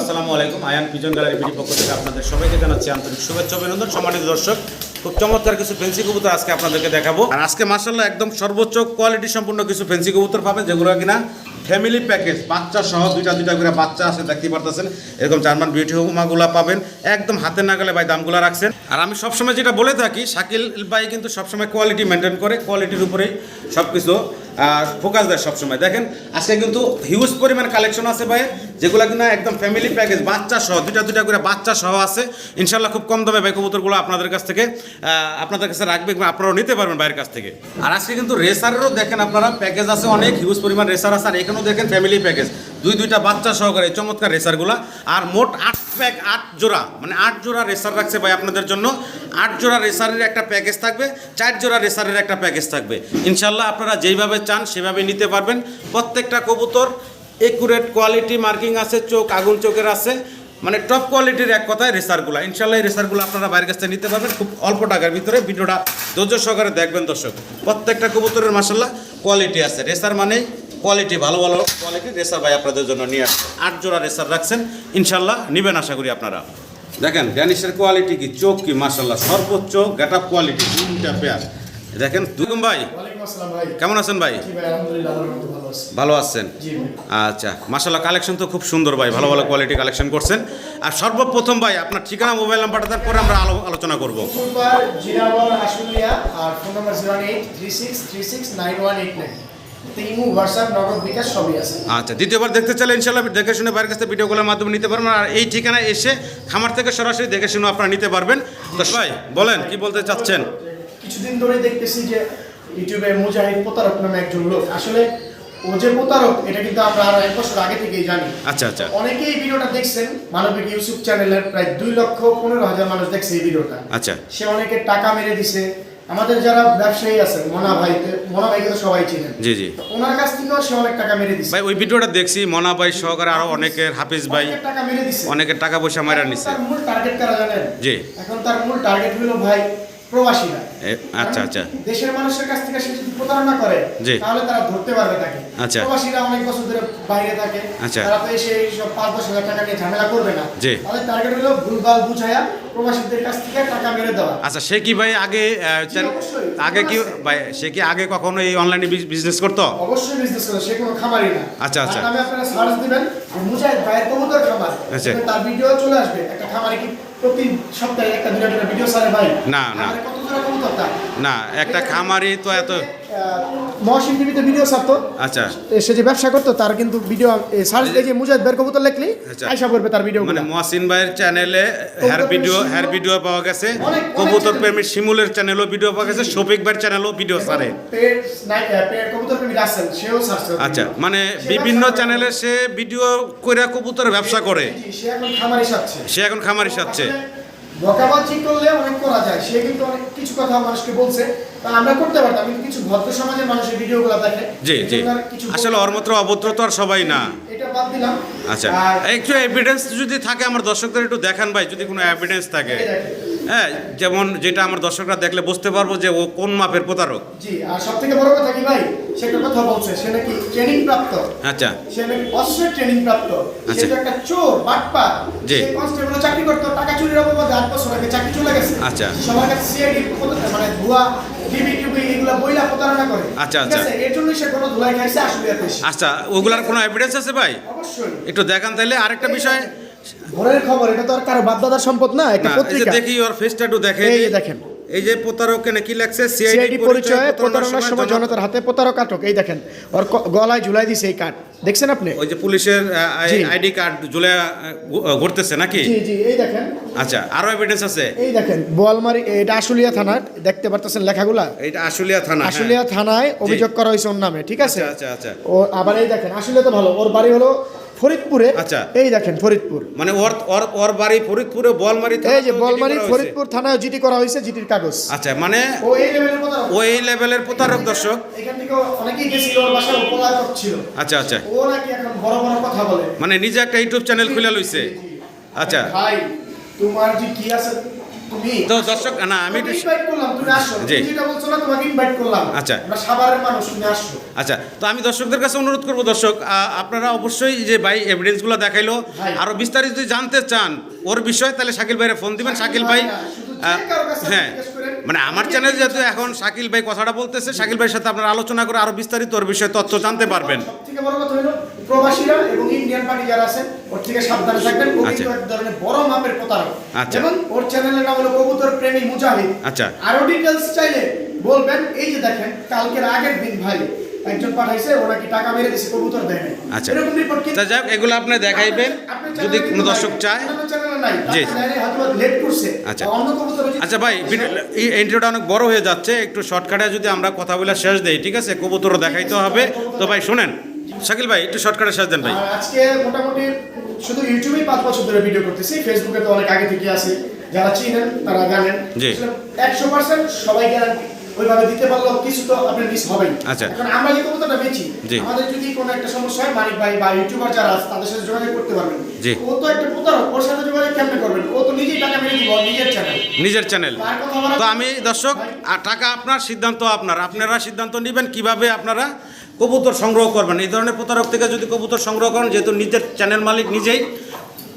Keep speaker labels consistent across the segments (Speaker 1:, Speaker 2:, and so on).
Speaker 1: আসসালামু আলাইকুম। Ayaan pigeon gallery থেকে আপনাদের সবাইকে আন্তরিক দর্শক, খুব চমৎকার কিছু ফেন্সি আজকে আপনাদেরকে দেখাবো। আর একদম সর্বোচ্চ কোয়ালিটি সম্পূর্ণ কিছু ফেন্সি কবুতর পাবেন, যেগুলো কিনা ফ্যামিলি প্যাকেজ বাচ্চা সহ দুইটা দুইটা করে বাচ্চা আছে দেখতে পারতেছেন। এরকম জার্মান বিউটি পাবেন, একদম ভাই দামগুলো রাখছেন। আর আমি সবসময় যেটা বলে থাকি, শাকিল ভাই কিন্তু সবসময় কোয়ালিটি মেনটেন করে কোয়ালিটির উপরেই সব কিছু ফোকাস দেয় সবসময়। দেখেন, আজকে কিন্তু হিউজ পরিমাণ কালেকশন আছে ভাই, যেগুলো কিনা একদম ফ্যামিলি প্যাকেজ বাচ্চা সহ, দুইটা দুইটা করে বাচ্চা সহ আছে। ইনশাল্লাহ খুব কম দামে ভাই কবুতরগুলো আপনাদের কাছ থেকে আপনাদের কাছে রাখবে আপনারাও নিতে পারবেন বাইরের কাছ থেকে। আর আজকে কিন্তু রেসারেরও দেখেন আপনারা প্যাকেজ আছে অনেক হিউজ পরিমাণ রেসার আছে, আর এখানেও দেখেন ফ্যামিলি প্যাকেজ দুই দুইটা বাচ্চা সহকারে চমৎকার রেসারগুলো আর মোট আট প্যাক আট জোড়া মানে আট জোড়া রেসার রাখছে ভাই আপনাদের জন্য। আট জোড়া রেসারের একটা প্যাকেজ থাকবে, চার জোড়া রেসারের একটা প্যাকেজ থাকবে। ইনশাল্লাহ আপনারা যেইভাবে চান, সেভাবে নিতে পারবেন। প্রত্যেকটা কবুতর একুরেট কোয়ালিটি মার্কিং আছে, চোখ আগুন চোখের আছে। মানে টপ কোয়ালিটির এক কথায় রেসারগুলো। ইনশাল্লাহ এই রেসারগুলো আপনারা বাইরের কাছ নিতে পারবেন। খুব অল্প টাকার ভিতরে ভিডিওটা ধৈর্য সহকারে দেখবেন দর্শক। প্রত্যেকটা কবুতরের মাসাল্লাহ কোয়ালিটি আছে। রেসার মানেই কোয়ালিটি ভালো ভালো কোয়ালিটি রেসার ভাই আপনাদের জন্য নিয়ে আসছে। আট জোড়া রেসার রাখছেন। ইনশাল্লাহ নেবেন আশা করি আপনারা। দেখেন ড্যানিশের কোয়ালিটি কি? চোখ কি? মাসাল্লাহ সর্বোচ্চ গেট আপ কোয়ালিটি দুইটা পেয়ার দেখেন দুগুম ভাই? কেমন আছেন ভাই?
Speaker 2: ভালো
Speaker 1: আছেন? আচ্ছা মাসাল্লাহ কালেকশন তো খুব সুন্দর ভাই ভালো ভালো কোয়ালিটি কালেকশন করছেন। আর সর্বপ্রথম ভাই আপনার ঠিকানা মোবাইল নাম্বারটা দেন পরে আমরা আলো- আলোচনা করব। আচ্ছা দ্বিতীয়বার দেখতে চাইলে ইনশাল্লাহ দেখে শুনে বাইরের কাছে ভিডিও কলের মাধ্যমে নিতে পারবেন আর এই ঠিকানায় এসে খামার থেকে সরাসরি দেখে শুনে আপনারা নিতে পারবেন। তো ভাই বলেন কি বলতে চাচ্ছেন?
Speaker 2: কিছুদিন ধরে দেখতেছি যে ইউটিউবে মুজাহিদ প্রতারক নামে একজন লোক। আসলে ও যে প্রতারক এটা কিন্তু আমরা আরও এক বছর আগে থেকেই জানি।
Speaker 1: আচ্ছা আচ্ছা।
Speaker 2: অনেকেই এই ভিডিওটা দেখছেন। মানবিক ইউটিউব চ্যানেলের প্রায় দুই লক্ষ পনেরো হাজার মানুষ দেখছে এই ভিডিওটা।
Speaker 1: আচ্ছা।
Speaker 2: সে অনেকে টাকা মেরে দিছে। আমাদের যারা ব্যবসায়ী আছেন মনা ভাই মনা ভাইকে তো সবাই চিনেন।
Speaker 1: জি জি।
Speaker 2: ওনার কাছ থেকেও সে অনেক টাকা মেরে দিছে।
Speaker 1: ভাই ওই ভিডিওটা দেখছি মনা ভাই সহকারে আরও অনেকের হাফিজ ভাই
Speaker 2: টাকা মেরে দিছে।
Speaker 1: অনেকের টাকা পয়সা মারা নিছে।
Speaker 2: তার মূল টার্গেট কারা জানেন?
Speaker 1: জি।
Speaker 2: এখন তার মূল টার্গেট হলো ভাই প্রবাসীরা।
Speaker 1: আচ্ছা আচ্ছা
Speaker 2: দেশের মানুষের কাছ থেকে সে যদি প্রতারণা করে তাহলে তারা ধরতে পারবে তাকে
Speaker 1: আচ্ছা।
Speaker 2: প্রবাসীরা অনেক বছর ধরে বাইরে থাকে
Speaker 1: আচ্ছা।
Speaker 2: তারা তো এসে সব পাঁচ দশ হাজার টাকা নিয়ে ঝামেলা করবে না। তাদের টার্গেট হলো ভুলভাল বুঝায়া প্রবাসীদের কাছ থেকে টাকা মেরে দেওয়া
Speaker 1: আচ্ছা সে কি ভাই আগে। আগে কি ভাই সে কি আগে কখনো এই অনলাইনে বিজনেস করতো
Speaker 2: অবশ্যই বিজনেস করে সে কোনো খামারই না
Speaker 1: আচ্ছা, আচ্ছা।
Speaker 2: তার আপনারা সার্চ দিবেন মুজাহিদ ভাইয়ের কবুতর খামার
Speaker 1: আচ্ছা।
Speaker 2: তার ভিডিও চলে আসবে একটা খামারে কি প্রতি সপ্তাহে একটা দুটা ভিডিও ছাড়ে ভাই
Speaker 1: না, না।
Speaker 2: কবুতর
Speaker 1: না একটা খামারি তো এত
Speaker 2: মহসিন টিভিতে ভিডিও ছাড়তো।
Speaker 1: আচ্ছা।
Speaker 2: সে যে ব্যবসা করতো তার কিন্তু ভিডিও সার্চ দিয়ে যে মুজাহিদ ভাইয়ের কবুতর লেখলি
Speaker 1: আচ্ছা।
Speaker 2: আইসা করবে তার ভিডিও
Speaker 1: মানে মহাসিন ভাইয়ের চ্যানেলে হেয়ার ভিডিও হেয়ার ভিডিও পাওয়া গেছে। কবুতর প্রেমী শিমুলের চ্যানেলও ভিডিও পাওয়া গেছে শফিক ভাইয়ের চ্যানেলও ভিডিও ছাড়ে।
Speaker 2: কবুতর করে
Speaker 1: আচ্ছা মানে বিভিন্ন চ্যানেলে সে ভিডিও করে কবুতরের ব্যবসা করে।
Speaker 2: সে এখন খামারি সাচ্ছে বকাবাজি করলে অনেক করা যায়। সে কিন্তু অনেক কিছু কথা মানুষকে বলছে। আমরা করতে পারতাম কিন্তু কিছু ভদ্র সমাজের মানুষের ভিডিওগুলো দেখে
Speaker 1: জি জি। আসলে অর্মত্র অভদ্র তো আর সবাই না।
Speaker 2: এটা বাদ দিলাম।
Speaker 1: আচ্ছা একটু এভিডেন্স যদি থাকে আমার দর্শকদের একটু দেখান ভাই যদি কোনো এভিডেন্স থাকে। হ্যাঁ যেমন যেটা আমার দর্শকরা দেখলে বুঝতে পারব যে ও কোন মাপের প্রতারক।
Speaker 2: জি আর সব থেকে বড় কথা কি ভাই? সে একটা কথা বলছে সে নাকি ট্রেনিং প্রাপ্ত
Speaker 1: আচ্ছা।
Speaker 2: সে নাকি অস্ত্রের ট্রেনিং প্রাপ্ত সে
Speaker 1: আচ্ছা।
Speaker 2: তো একটা চোর বাটপা
Speaker 1: জি।
Speaker 2: সে কনস্টেবল চাকরি করতো টাকা চুরির অপবাদে আট বছর আগে চাকরি চলে গেছে।
Speaker 1: আচ্ছা।
Speaker 2: সবার কাছে সিআইডি মানে ভুয়া টিভি টিভি এগুলা বইলা প্রতারণা করে।
Speaker 1: আচ্ছা, আচ্ছা। আচ্ছা ওগুলার কোনো এভিডেন্স আছে ভাই?
Speaker 2: অবশ্যই।
Speaker 1: একটু দেখান তাহলে আরেকটা বিষয়।
Speaker 2: ঘরের খবর এটা তো আর কারও বাপদাদার সম্পদ না একটা পত্রিকা।
Speaker 1: দেখি ওর ফেসটা একটু দেখে
Speaker 2: এই দেখেন।
Speaker 1: এই যে প্রতারক কেন কি লাগছে
Speaker 2: সিআইডি পরিচয়ে প্রতারণার সময় জনতার হাতে প্রতারক আটক। এই দেখেন ওর গলায় ঝুলাই দিছে এই কাঠ দেখছেন আপনি?
Speaker 1: ওই যে পুলিশের আইডি কার্ড ঝুলে ঘুরতেছে নাকি?
Speaker 2: জি জি এই দেখেন।
Speaker 1: আচ্ছা আরও এভিডেন্স আছে?
Speaker 2: এই দেখেন বোয়ালমারি এটা আশুলিয়া থানার দেখতে পারতেছেন লেখাগুলা?
Speaker 1: এইটা আশুলিয়া থানা হ্যাঁ।
Speaker 2: আশুলিয়া থানায় অভিযোগ করা হয়েছে ওর নামে ঠিক আছে?
Speaker 1: আচ্ছা আচ্ছা আচ্ছা।
Speaker 2: ও আবার এই দেখেন আশুলিয়া তো ভালো ওর বাড়ি হলো ফরিদপুরে
Speaker 1: আচ্ছা।
Speaker 2: এই দেখেন ফরিদপুর।
Speaker 1: মানে ওর ওর ওর বাড়ি ফরিদপুরে বলমারি
Speaker 2: এই যে বলমারি ফরিদপুর থানায় জিটি করা হয়েছে জিটির কাগজ।
Speaker 1: আচ্ছা মানে
Speaker 2: ও এই লেভেলের কথা
Speaker 1: ও এই লেভেলের প্রতারক দর্শক।
Speaker 2: এখান থেকে অনেকেই গেছিল ওর বাসায় পলাতক ছিল।
Speaker 1: আচ্ছা আচ্ছা।
Speaker 2: ও নাকি এখন বড় বড় কথা বলে।
Speaker 1: মানে নিজে একটা ইউটিউব চ্যানেল খুলে লইছে। আচ্ছা।
Speaker 2: ভাই তোমার যে কি আছে
Speaker 1: তো দর্শক না আমি একটু জি। আচ্ছা। আচ্ছা তো আমি দর্শকদের কাছে অনুরোধ করব দর্শক আপনারা অবশ্যই যে ভাই এভিডেন্সগুলো দেখাইলো
Speaker 2: আরও
Speaker 1: আরও বিস্তারিত যদি জানতে চান ওর বিষয়ে তাহলে শাকিল ভাইয়ের ফোন দিবেন। শাকিল ভাই হ্যাঁ। মানে আমার চ্যানেল যেহেতু এখন শাকিল ভাই কথাটা বলতেছে শাকিল ভাইয়ের সাথে আপনারা আলোচনা করে আরও বিস্তারিত ওর বিষয়ে তথ্য জানতে পারবেন।
Speaker 2: সবথেকে বড় কথা হলো প্রবাসীরা এবং ইন্ডিয়ান পার্টি যারা আছে ওর থেকে সাবধানে থাকবেন। ও
Speaker 1: আচ্ছা।
Speaker 2: কিন্তু এক ধরনের বড় মাপের প্রতারক।
Speaker 1: আচ্ছা।
Speaker 2: ওর চ্যানেলের নাম হলো কবুতর প্রেমী মুজাহিদ।
Speaker 1: আচ্ছা।
Speaker 2: আরও ডিটেলস চাইলে বলবেন এই যে দেখেন কালকের আগের দিন ভাই একজন পাঠাইছে ওরা কি টাকা মেরে দিছে কবুতর দেয়
Speaker 1: আচ্ছা।
Speaker 2: এরকম রিপোর্ট
Speaker 1: তা যাই হোক, এগুলো আপনি দেখাইবেন। যদি কোনো দর্শক চায়। আচ্ছা। আচ্ছা ভাই এই ইন্টারভিউটা অনেক বড় হয়ে যাচ্ছে একটু শর্টকাটে যদি আমরা কথা বলে শেষ দেই ঠিক আছে? কবুতরও দেখাইতে হবে। তো ভাই শুনেন। শাকিল ভাই একটু শর্টকাটে শেষ দেন ভাই।
Speaker 2: আজকে মোটামুটি শুধু ইউটিউবেই পাঁচ বছর ধরে ভিডিও করতেছি ফেসবুকে তো অনেক আগে থেকে আছে। যারা চিনেন তারা জানেন। একশো পার্সেন্ট সবাই গ্যারান্টি ওইভাবে দিতে পারলেও কিছু তো আপনার মিস হবেই।
Speaker 1: আচ্ছা।
Speaker 2: এখন আমরা যে কবুতরটা বেচি। আমাদের যদি কোনো একটা সমস্যা হয় মানিক ভাই বা ইউটিউবার যারা আছে তাদের সাথে যোগাযোগ করতে পারবেন। ও তো একটা প্রতারক ওর সাথে যোগাযোগ কেমনে করবেন? ও তো নিজেই টাকা মেরে দিব নিজের চ্যানেল
Speaker 1: নিজের চ্যানেল তো আমি দর্শক আর টাকা আপনার সিদ্ধান্ত আপনার। আপনারা সিদ্ধান্ত নেবেন কীভাবে আপনারা কবুতর সংগ্রহ করবেন। এই ধরনের প্রতারক থেকে যদি কবুতর সংগ্রহ করেন যেহেতু নিজের চ্যানেল মালিক নিজেই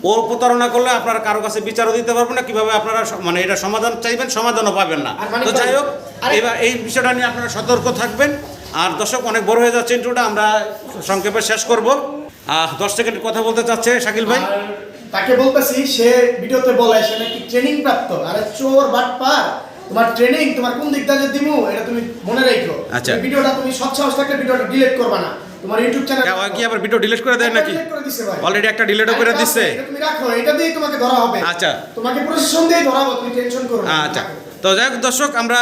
Speaker 1: ও প্রতারণা করলে আপনারা কারও কাছে বিচারও দিতে পারবেন না কীভাবে আপনারা মানে এটা সমাধান চাইবেন সমাধানও পাবেন না। তো যাই হোক
Speaker 2: আরে-
Speaker 1: এবার এই বিষয়টা নিয়ে আপনারা সতর্ক থাকবেন। আর দর্শক অনেক বড় হয়ে যাচ্ছে ইন্টুটা আমরা সংক্ষেপে শেষ করব। দশ সেকেন্ড কথা বলতে চাচ্ছে শাকিল ভাই।
Speaker 2: তাকে বলতেছি সে ভিডিওতে বলে সে নাকি ট্রেনিং প্রাপ্ত আরে চোর বাটপার তোমার ট্রেনিং তোমার কোন দিকটা যে দিমু এটা তুমি মনে রাখো।
Speaker 1: আচ্ছা।
Speaker 2: ভিডিওটা তুমি সাহস থাকলে ভিডিওটা ডিলিট করবা না। তোমার ইউটিউব চ্যানেল
Speaker 1: কি আবার ভিডিও ডিলিট করে দেয় নাকি?
Speaker 2: করে দিছে ভাই।
Speaker 1: অলরেডি একটা ডিলিটও করে দিচ্ছে
Speaker 2: এটা তুমি রাখো এটা দিয়ে তোমাকে ধরা হবে।
Speaker 1: আচ্ছা।
Speaker 2: তোমাকে প্রশাসন দিয়ে ধরা হবে তুমি টেনশন করো না।
Speaker 1: আচ্ছা। তো যাই হোক দর্শক আমরা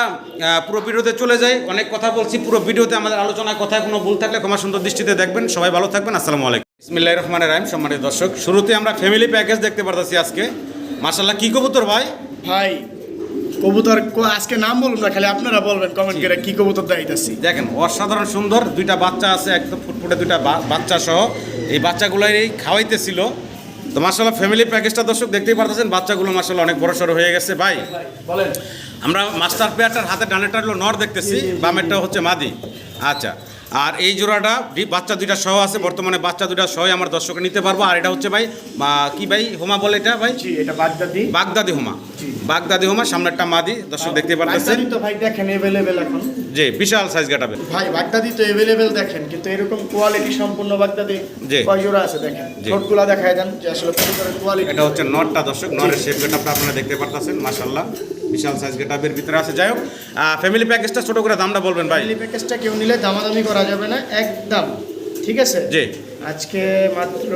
Speaker 1: পুরো ভিডিওতে চলে যাই। অনেক কথা বলছি পুরো ভিডিওতে আমাদের আলোচনায় কথায় কোনো ভুল থাকলে ক্ষমা সুন্দর দৃষ্টিতে দেখবেন। সবাই ভালো থাকবেন আসসালামু আলাইকুম। ইসমিল্লাহ রহমান রাহিম সম্মানিত দর্শক। শুরুতে আমরা ফ্যামিলি প্যাকেজ দেখতে পারতেছি আজকে। মার্শাল্লাহ কি কবুতর ভাই?
Speaker 2: ভাই কবুতর আজকে নাম বলুন না খালি আপনারা বলবেন কমেন্ট করে কি কবুতর দাইতাছি
Speaker 1: দেখেন অসাধারণ সুন্দর দুইটা বাচ্চা আছে একদম ফুটফুটে দুইটা বাচ্চা সহ। এই বাচ্চাগুলোই খাওয়াইতেছিল। তো মার্শাল্লাহ ফ্যামিলি প্যাকেজটা দর্শক দেখতেই পারতেছেন বাচ্চাগুলো মার্শাল্লাহ অনেক বড় সড়ো হয়ে গেছে। ভাই
Speaker 2: বলেন।
Speaker 1: আমরা মাস্টার পেয়ারটার হাতে ডানেরটা হলো নর দেখতেছি বামেরটা হচ্ছে মাদি। আচ্ছা আর এই জোড়াটা বাচ্চা দুইটা সহ আছে বর্তমানে বাচ্চা দুইটা সহ আমার দর্শকে নিতে পারব। আর এটা হচ্ছে ভাই কি ভাই হোমা বলে এটা ভাই?
Speaker 2: এটা বাগদাদি।
Speaker 1: বাগদাদি হোমা। বাগদাদি হোমা সামনেরটা মাদি দর্শক দেখতে পারতেছেন।
Speaker 2: তো ভাই দেখেন এভেলেবেল এখন।
Speaker 1: যে বিশাল সাইজ গাটাবে
Speaker 2: ভাই বাগদাদি তো এভেলেবেল দেখেন কিন্তু এরকম কোয়ালিটি সম্পূর্ণ বাগদাদি
Speaker 1: জি।
Speaker 2: কয় জোড়া আছে দেখেন?
Speaker 1: জি।
Speaker 2: দেখায় দেন যে আসলে কোয়ালিটি
Speaker 1: এটা হচ্ছে নটটা দর্শক নরের শেপ গেটআপটা আপনারা দেখতে পারতেছেন মাশাল্লাহ বিশাল সাইজ গেটআপের ভিতরে আছে। যাই হোক ফ্যামিলি প্যাকেজটা ছোট করে দামটা বলবেন ভাই।
Speaker 2: ফ্যামিলি প্যাকেজটা কেউ নিলে দামাদামি করা যাবে না একদম। ঠিক আছে?
Speaker 1: জি।
Speaker 2: আজকে মাত্র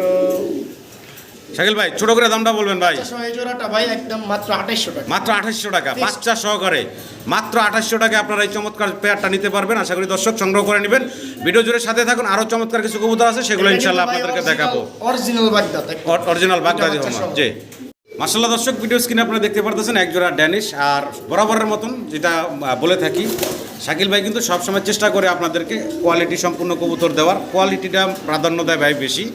Speaker 1: শাকিল ভাই ছোট করে দামটা বলবেন ভাই।
Speaker 2: জোড়াটা ভাই একদম মাত্র আঠাইশশো টাকা।
Speaker 1: মাত্র আঠাশশো টাকা বাচ্চা সহকারে। মাত্র আঠাশশো টাকা আপনারা এই চমৎকার পেয়ারটা নিতে পারবেন। আশা করি দর্শক সংগ্রহ করে নেবেন। ভিডিও জুড়ে সাথে থাকুন। আরও চমৎকার কিছু কবুতর আছে সেগুলো ইনশাল্লাহ আপনাদেরকে দেখাবো।
Speaker 2: Original Baghdad.
Speaker 1: অরিজিনাল বাগদাদি
Speaker 2: বাচ্চা
Speaker 1: জি। মাসাল্লাহ দর্শক ভিডিও স্ক্রিনে আপনারা দেখতে পারতেছেন এক জোড়া ড্যানিশ আর বরাবরের মতন যেটা বলে থাকি। শাকিল ভাই কিন্তু সবসময় চেষ্টা করে আপনাদেরকে কোয়ালিটি সম্পূর্ণ কবুতর দেওয়ার। কোয়ালিটিটা প্রাধান্য দেয় ভাই বেশি।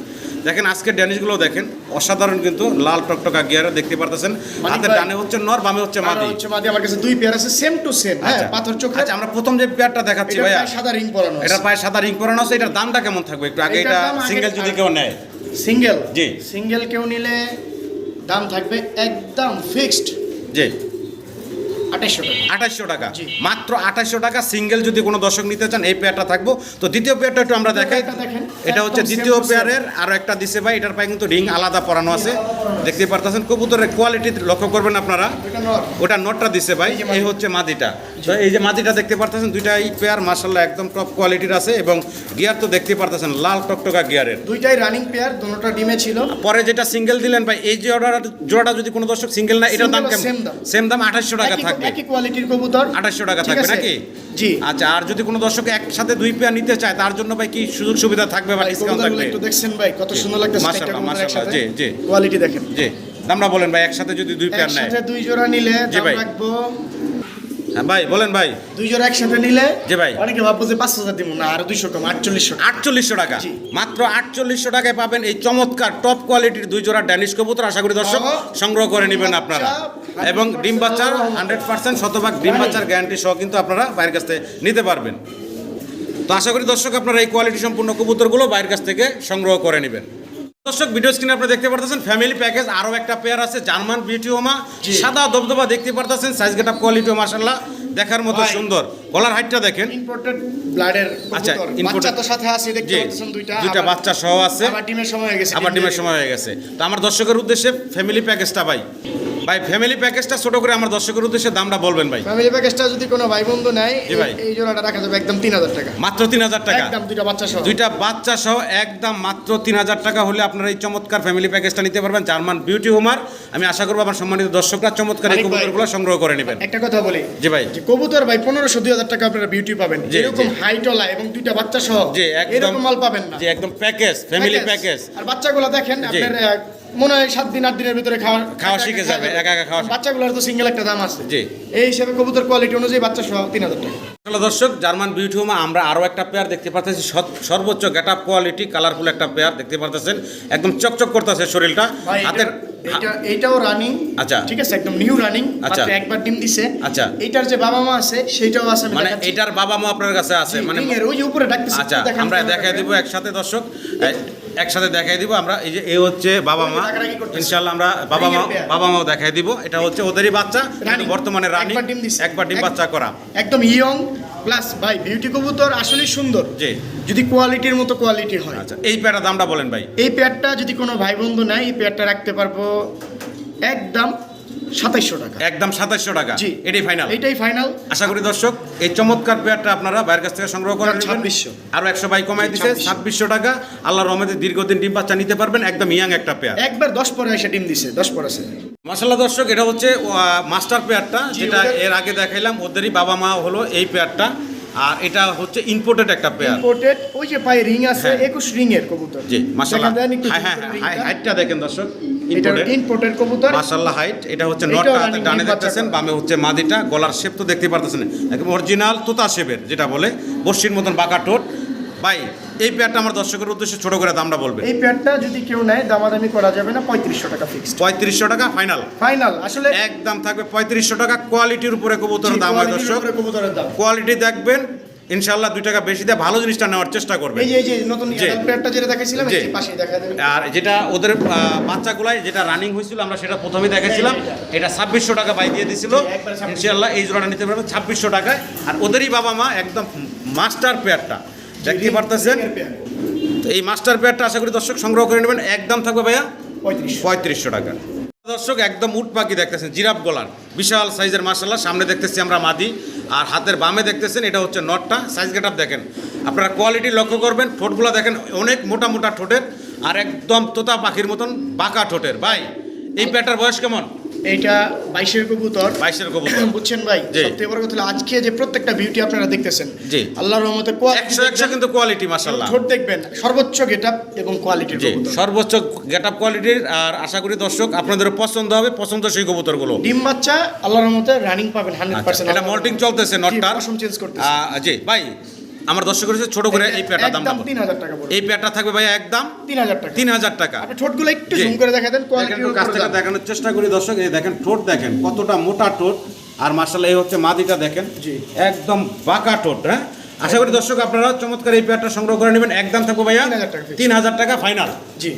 Speaker 1: দেখেন আজকে ড্যানিশগুলো দেখেন অসাধারণ কিন্তু লাল টকটকা গিয়ারে দেখতে পারতেছেন।
Speaker 2: ভাই।
Speaker 1: ডানে হচ্ছে নর বামে হচ্ছে মাদি।
Speaker 2: হচ্ছে মাদি আমার কাছে দুই পেয়ার আছে সেম টু সেম হ্যাঁ
Speaker 1: আচ্ছা।
Speaker 2: পাথর চোখ
Speaker 1: আচ্ছা আমরা প্রথম যে পেয়ারটা দেখাচ্ছি ভাইয়া
Speaker 2: সাদা রিং পরানো
Speaker 1: এটা পায়ে সাদা রিং পরানো আছে এটার দামটা কেমন থাকবে? একটু আগে এটা সিঙ্গেল যদি কেউ নেয়।
Speaker 2: সিঙ্গেল
Speaker 1: জি।
Speaker 2: সিঙ্গেল কেউ নিলে দাম থাকবে একদম ফিক্সড
Speaker 1: জি।
Speaker 2: আঠাইশশো টাকা।
Speaker 1: আঠাশশো টাকা। মাত্র আঠাশশো টাকা সিঙ্গেল যদি কোনো দর্শক নিতে চান এই পেয়ারটা থাকব। তো দ্বিতীয় পেয়ারটা একটু আমরা দেখাই। এটা হচ্ছে দ্বিতীয়
Speaker 2: same to same।
Speaker 1: পেয়ারের আরও একটা দিছে ভাই এটার পায়ে কিন্তু রিং আলাদা পরানো আছে। দেখতে পারতেছেন? কবুতরের কোয়ালিটি লক্ষ্য করবেন আপনারা। ওটা নটটা দিছে ভাই
Speaker 2: এই যে
Speaker 1: এই
Speaker 2: মাদি।
Speaker 1: হচ্ছে মাদিটা। তো এই যে মাদিটা দেখতে পারতেছেন দুইটাই পেয়ার মার্শাল্লাহ একদম টপ কোয়ালিটির আছে এবং গিয়ার তো দেখতে পারতেছেন লাল টকটকা গিয়ারের
Speaker 2: দুইটাই রানিং পেয়ার দুটোটা ডিমে ছিল।
Speaker 1: পরে যেটা সিঙ্গেল দিলেন ভাই এই জোড়াটা জোড়াটা যদি কোনো দর্শক সিঙ্গেল না এটার দাম কেমন? সেম দাম। আঠাশশো টাকা
Speaker 2: একই-
Speaker 1: থাকবে
Speaker 2: একই কোয়ালিটির কবুতর।
Speaker 1: 2800 টাকা থাকবে নাকি?
Speaker 2: জি।
Speaker 1: আচ্ছা আর যদি কোনো দর্শক একসাথে দুই পেয়ার নিতে চায় তার জন্য ভাই কি সুযোগ সুবিধা থাকবে বা ডিসকাউন্ট থাকবে?
Speaker 2: একটু দেখছেন ভাই কত সুন্দর লাগতেছে
Speaker 1: মাশাআল্লাহ, মাশাআল্লাহ, জি, জি।
Speaker 2: কোয়ালিটি দেখেন।
Speaker 1: জি। দামটা বলেন ভাই একসাথে যদি দুই পেয়ার নেয়।
Speaker 2: একসাথে দুই জোড়া নিলে দাম রাখব
Speaker 1: হ্যাঁ ভাই বলেন ভাই।
Speaker 2: একসাথে নিলে
Speaker 1: জি ভাই।
Speaker 2: অনেকে ভাববো যে পাঁচ হাজার দিব। না আর দুইশো কম আটচল্লিশশো
Speaker 1: আটচল্লিশশো টাকা। মাত্র আটচল্লিশশো টাকায় পাবেন এই চমৎকার টপ কোয়ালিটির দুই জোড়া ড্যানিশ কবুতর। আশা করি দর্শক সংগ্রহ করে নেবেন আপনারা। এবং ডিম বাচ্চার হান্ড্রেড পার্সেন্ট শতভাগ ডিম বাচ্চার গ্যারান্টি সহ কিন্তু আপনারা বাইরের কাছ থেকে নিতে পারবেন। তো আশা করি দর্শক আপনারা এই কোয়ালিটি সম্পূর্ণ কবুতরগুলো বাইরের কাছ থেকে সংগ্রহ করে নেবেন। দর্শক ভিডিও স্ক্রিনে আপনারা দেখতে পারতেছেন ফ্যামিলি প্যাকেজ আরও একটা পেয়ার আছে জার্মান বিউটি ওমা সাদা দবদবা দেখতে পারতেছেন সাইজ গেট আপ কোয়ালিটিও মাসাল্লাহ দেখার মতো। সুন্দর। গলার হাইটটা দেখেন।
Speaker 2: ইম্পোর্টেড ব্লাডের
Speaker 1: আচ্ছা,
Speaker 2: বাচ্চা তো সাথে আছে দেখতে পাচ্ছেন দুইটা
Speaker 1: দুইটা বাচ্চা সহ আছে।
Speaker 2: আবার ডিমের সময় হয়ে গেছে
Speaker 1: আবার ডিমের সময় হয়ে গেছে। তো আমার দর্শকের উদ্দেশ্যে ফ্যামিলি প্যাকেজটা ভাই। ভাই ফ্যামিলি প্যাকেজটা ছোট করে আমার দর্শকের উদ্দেশ্যে দামটা বলবেন ভাই।
Speaker 2: ফ্যামিলি প্যাকেজটা যদি কোনো ভাই বন্ধু নেয়
Speaker 1: ভাই।
Speaker 2: এই- জোড়াটা রাখা যাবে একদম তিন হাজার টাকা।
Speaker 1: মাত্র তিন হাজার টাকা।
Speaker 2: একদম দুইটা বাচ্চা সহ।
Speaker 1: দুইটা বাচ্চা সহ একদম মাত্র তিন হাজার টাকা হলে আপনারা এই চমৎকার ফ্যামিলি প্যাকেজটা নিতে পারবেন। জার্মান বিউটি হোমার আমি আশা করব আমার সম্মানিত দর্শকরা চমৎকার এই কবুতরগুলো সংগ্রহ করে নেবেন।
Speaker 2: একটা কথা বলি।
Speaker 1: জি ভাই।
Speaker 2: যে কবুতর ভাই পনেরোশো দুই হাজার টাকা আপনারা বিউটি পাবেন। এরকম। হাইটলা এবং দুইটা বাচ্চা সহ
Speaker 1: জি একদম।
Speaker 2: মাল পাবেন না।
Speaker 1: জি একদম প্যাকেজ ফ্যামিলি প্যাকেজ
Speaker 2: আর বাচ্চাগুলো দেখেন। আপনার মনে হয় সাত দিন আট দিনের ভিতরে খাওয়া
Speaker 1: খাওয়া শিখে যাবে, একা একা খাওয়া
Speaker 2: বাচ্চাগুলোর তো সিঙ্গেল একটা দাম আছে
Speaker 1: জি।
Speaker 2: এই হিসাবে কবুতর কোয়ালিটি অনুযায়ী বাচ্চা সহ তিন হাজার টাকা
Speaker 1: হ্যালো দর্শক জার্মান আমরা আরও একটা পেয়ার দেখতে সৎ- সর্বোচ্চ গেট আপ কোয়ালিটি কালারফুল একটা পেয়ার দেখতে পারতেছেন একদম চকচক করতেছে শরীরটা হাতের
Speaker 2: এইটাও রানিং
Speaker 1: আচ্ছা।
Speaker 2: ঠিক আছে একদম নিউ রানিং
Speaker 1: আচ্ছা।
Speaker 2: একবার ডিম দিছে
Speaker 1: আচ্ছা।
Speaker 2: এইটার যে বাবা মা আছে সেইটাও আছে
Speaker 1: মানে। এটার বাবা মা আপনার কাছে আছে মানে
Speaker 2: ওই উপরে ডাকতেছে
Speaker 1: আচ্ছা আমরা দেখাই। দিব একসাথে দর্শক একসাথে দেখাই দিব আমরা এই যে এ হচ্ছে বাবা মা। ইনশাল্লাহ আমরা বাবা মা। বাবা মাও দেখাই দিব। এটা হচ্ছে ওদেরই বাচ্চা বর্তমানে রানি।
Speaker 2: একবার ডিম দিছে।
Speaker 1: একবার ডিম বাচ্চা করা।
Speaker 2: একদম ইয়ং প্লাস ভাই বিউটি কবুতর আসলে সুন্দর।
Speaker 1: যে
Speaker 2: যদি কোয়ালিটির মতো কোয়ালিটি হয়।
Speaker 1: আচ্ছা এই প্যাডটা দামটা বলেন ভাই।
Speaker 2: এই প্যাডটা যদি কোনো ভাই বন্ধু নেয় এই প্যাডটা রাখতে পারব একদম সাতাইশশো টাকা।
Speaker 1: একদম টাকা।
Speaker 2: জি।
Speaker 1: এটাই ফাইনাল
Speaker 2: এটাই ফাইনাল
Speaker 1: আশা করি দর্শক এই চমৎকার পেয়ারটা আপনারা বাইরের কাছ থেকে সংগ্রহ করেন ছাব্বিশশো।
Speaker 2: 2600
Speaker 1: আরও একশো বাই কমাই
Speaker 2: দিচ্ছে
Speaker 1: ছাব্বিশশো। টাকা। আল্লাহ রহমতে দীর্ঘদিন ডিম বাচ্চা নিতে পারবেন একদম ইয়াং একটা পেয়ার
Speaker 2: একবার দশ পরে এসে ডিম দিছে দশ পরে আছে
Speaker 1: মাসাল্লাহ দর্শক এটা হচ্ছে মাস্টার পেয়ারটা যেটা এর আগে দেখাইলাম ওদেরই বাবা মা হলো এই পেয়ারটা আর এটা হচ্ছে ইম্পোর্টেড একটা পেয়ার
Speaker 2: ইম্পোর্টেড ওই যে পায়ে রিং আছে
Speaker 1: হ্যাঁ।
Speaker 2: একুশ রিং এর কবুতর।
Speaker 1: জি
Speaker 2: একটু
Speaker 1: হ্যাঁ হ্যাঁ হাইটটা দেখেন দর্শক ইম্পোর্টেড
Speaker 2: কবুতর।
Speaker 1: মাশাআল্লাহ হাইট এটা হচ্ছে নটটা হাতে ডানে দেখতেছেন বামে হচ্ছে মাদিটা গলার শেপ তো দেখতে পারতেছেন। একদম অরিজিনাল তোতা শেপের যেটা বলে বর্ষির মতন বাঁকা টোট ভাই এই পেয়ারটা আমার দর্শকের উদ্দেশ্যে ছোট করে দামটা বলবেন।
Speaker 2: এই পেয়ারটা যদি কেউ নেয় দামাদামি করা যাবে না পঁয়ত্রিশশো টাকা ফিক্সড
Speaker 1: পঁয়ত্রিশশো টাকা ফাইনাল
Speaker 2: ফাইনাল আসলে
Speaker 1: একদম থাকবে পঁয়ত্রিশশো টাকা কোয়ালিটির উপরে কবুতরের দাম হয় দর্শক। কোয়ালিটি দেখবেন ইনশাল্লাহ দুই টাকা বেশি দিয়ে ভালো জিনিসটা নেওয়ার চেষ্টা করবে
Speaker 2: এই যে নতুন
Speaker 1: জি।
Speaker 2: পেয়ারটা যেটা দেখাইছিলাম এই যে পাশে দেখা দেবে
Speaker 1: আর যেটা ওদের বাচ্চাগুলাই যেটা রানিং হয়েছিল আমরা সেটা প্রথমেই দেখেছিলাম এটা। ছাব্বিশশো টাকা বাই দিয়ে দিছিল।
Speaker 2: 2600
Speaker 1: ইনশাল্লাহ এই জোড়াটা নিতে পারবেন ছাব্বিশশো টাকায়। আর ওদেরই বাবা মা একদম মাস্টার পেয়ারটা দেখতে পারতেছেন? তো এই মাস্টার পেয়ারটা আশা করি দর্শক সংগ্রহ করে নেবেন। একদম থাকবে ভাইয়া
Speaker 2: পঁয়ত্রিশ
Speaker 1: পঁয়ত্রিশশো টাকা। দর্শক একদম উট পাখি দেখতেছেন জিরাফ গলার। বিশাল সাইজের মাসাল্লাহ সামনে দেখতেছি আমরা মাদি আর হাতের বামে দেখতেছেন এটা হচ্ছে নটটা। সাইজ গেট দেখেন। আপনারা কোয়ালিটি লক্ষ্য করবেন ঠোঁটগুলো দেখেন অনেক মোটা মোটা ঠোঁটের আর একদম তোতা পাখির মতন বাঁকা ঠোঁটের। ভাই এই প্যাটার বয়স কেমন?
Speaker 2: এইটা বাইশের কবুতর।
Speaker 1: বাইশের কবুতর।
Speaker 2: বুঝছেন ভাই। সবথেকে বড় কথা হলো আজকে যে প্রত্যেকটা বিউটি আপনারা দেখতেছেন।
Speaker 1: জি।
Speaker 2: আল্লাহর রহমতে
Speaker 1: একশো একশো কিন্তু কোয়ালিটি মাসাল্লাহ
Speaker 2: ঠোঁট দেখবেন। সর্বোচ্চ গেটআপ এবং কোয়ালিটির কবুতর।
Speaker 1: সর্বোচ্চ গেট আপ কোয়ালিটির আর আশা করি দর্শক আপনাদের পছন্দ হবে পছন্দ সেই কবুতরগুলো।
Speaker 2: ডিম বাচ্চা আল্লাহর রহমতে রানিং পাবেন হান্ড্রেড
Speaker 1: আচ্ছা,
Speaker 2: পার্সেন্ট
Speaker 1: এটা মল্টিং চলতেছে নটটার
Speaker 2: চেঞ্জ করতেছে।
Speaker 1: জি ভাই আমার দর্শক হচ্ছে ছোট করে এই প্যাটার দাম
Speaker 2: দাম তিন হাজার টাকা পড়বে
Speaker 1: এই পেটার থাকবে ভাই একদম
Speaker 2: তিন হাজার টাকা।
Speaker 1: তিন হাজার টাকা।
Speaker 2: আপনি ঠোঁটগুলো একটু জুম করে দেখা দেন
Speaker 1: কাছ থেকে দেখানোর চেষ্টা করি দর্শক এই দেখেন ঠোঁট দেখেন কতটা মোটা ঠোঁট। আর মার্শাল্লাহ এই হচ্ছে মাদিটা দেখেন।
Speaker 2: জি।
Speaker 1: একদম বাঁকা ঠোঁট হ্যাঁ? আশা করি দর্শক আপনারা চমৎকার এই পেটার সংগ্রহ করে নেবেন। একদম থাকবে ভাইয়া
Speaker 2: 3000 টাকা। fixed।
Speaker 1: তিন হাজার টাকা ফাইনাল
Speaker 2: জি।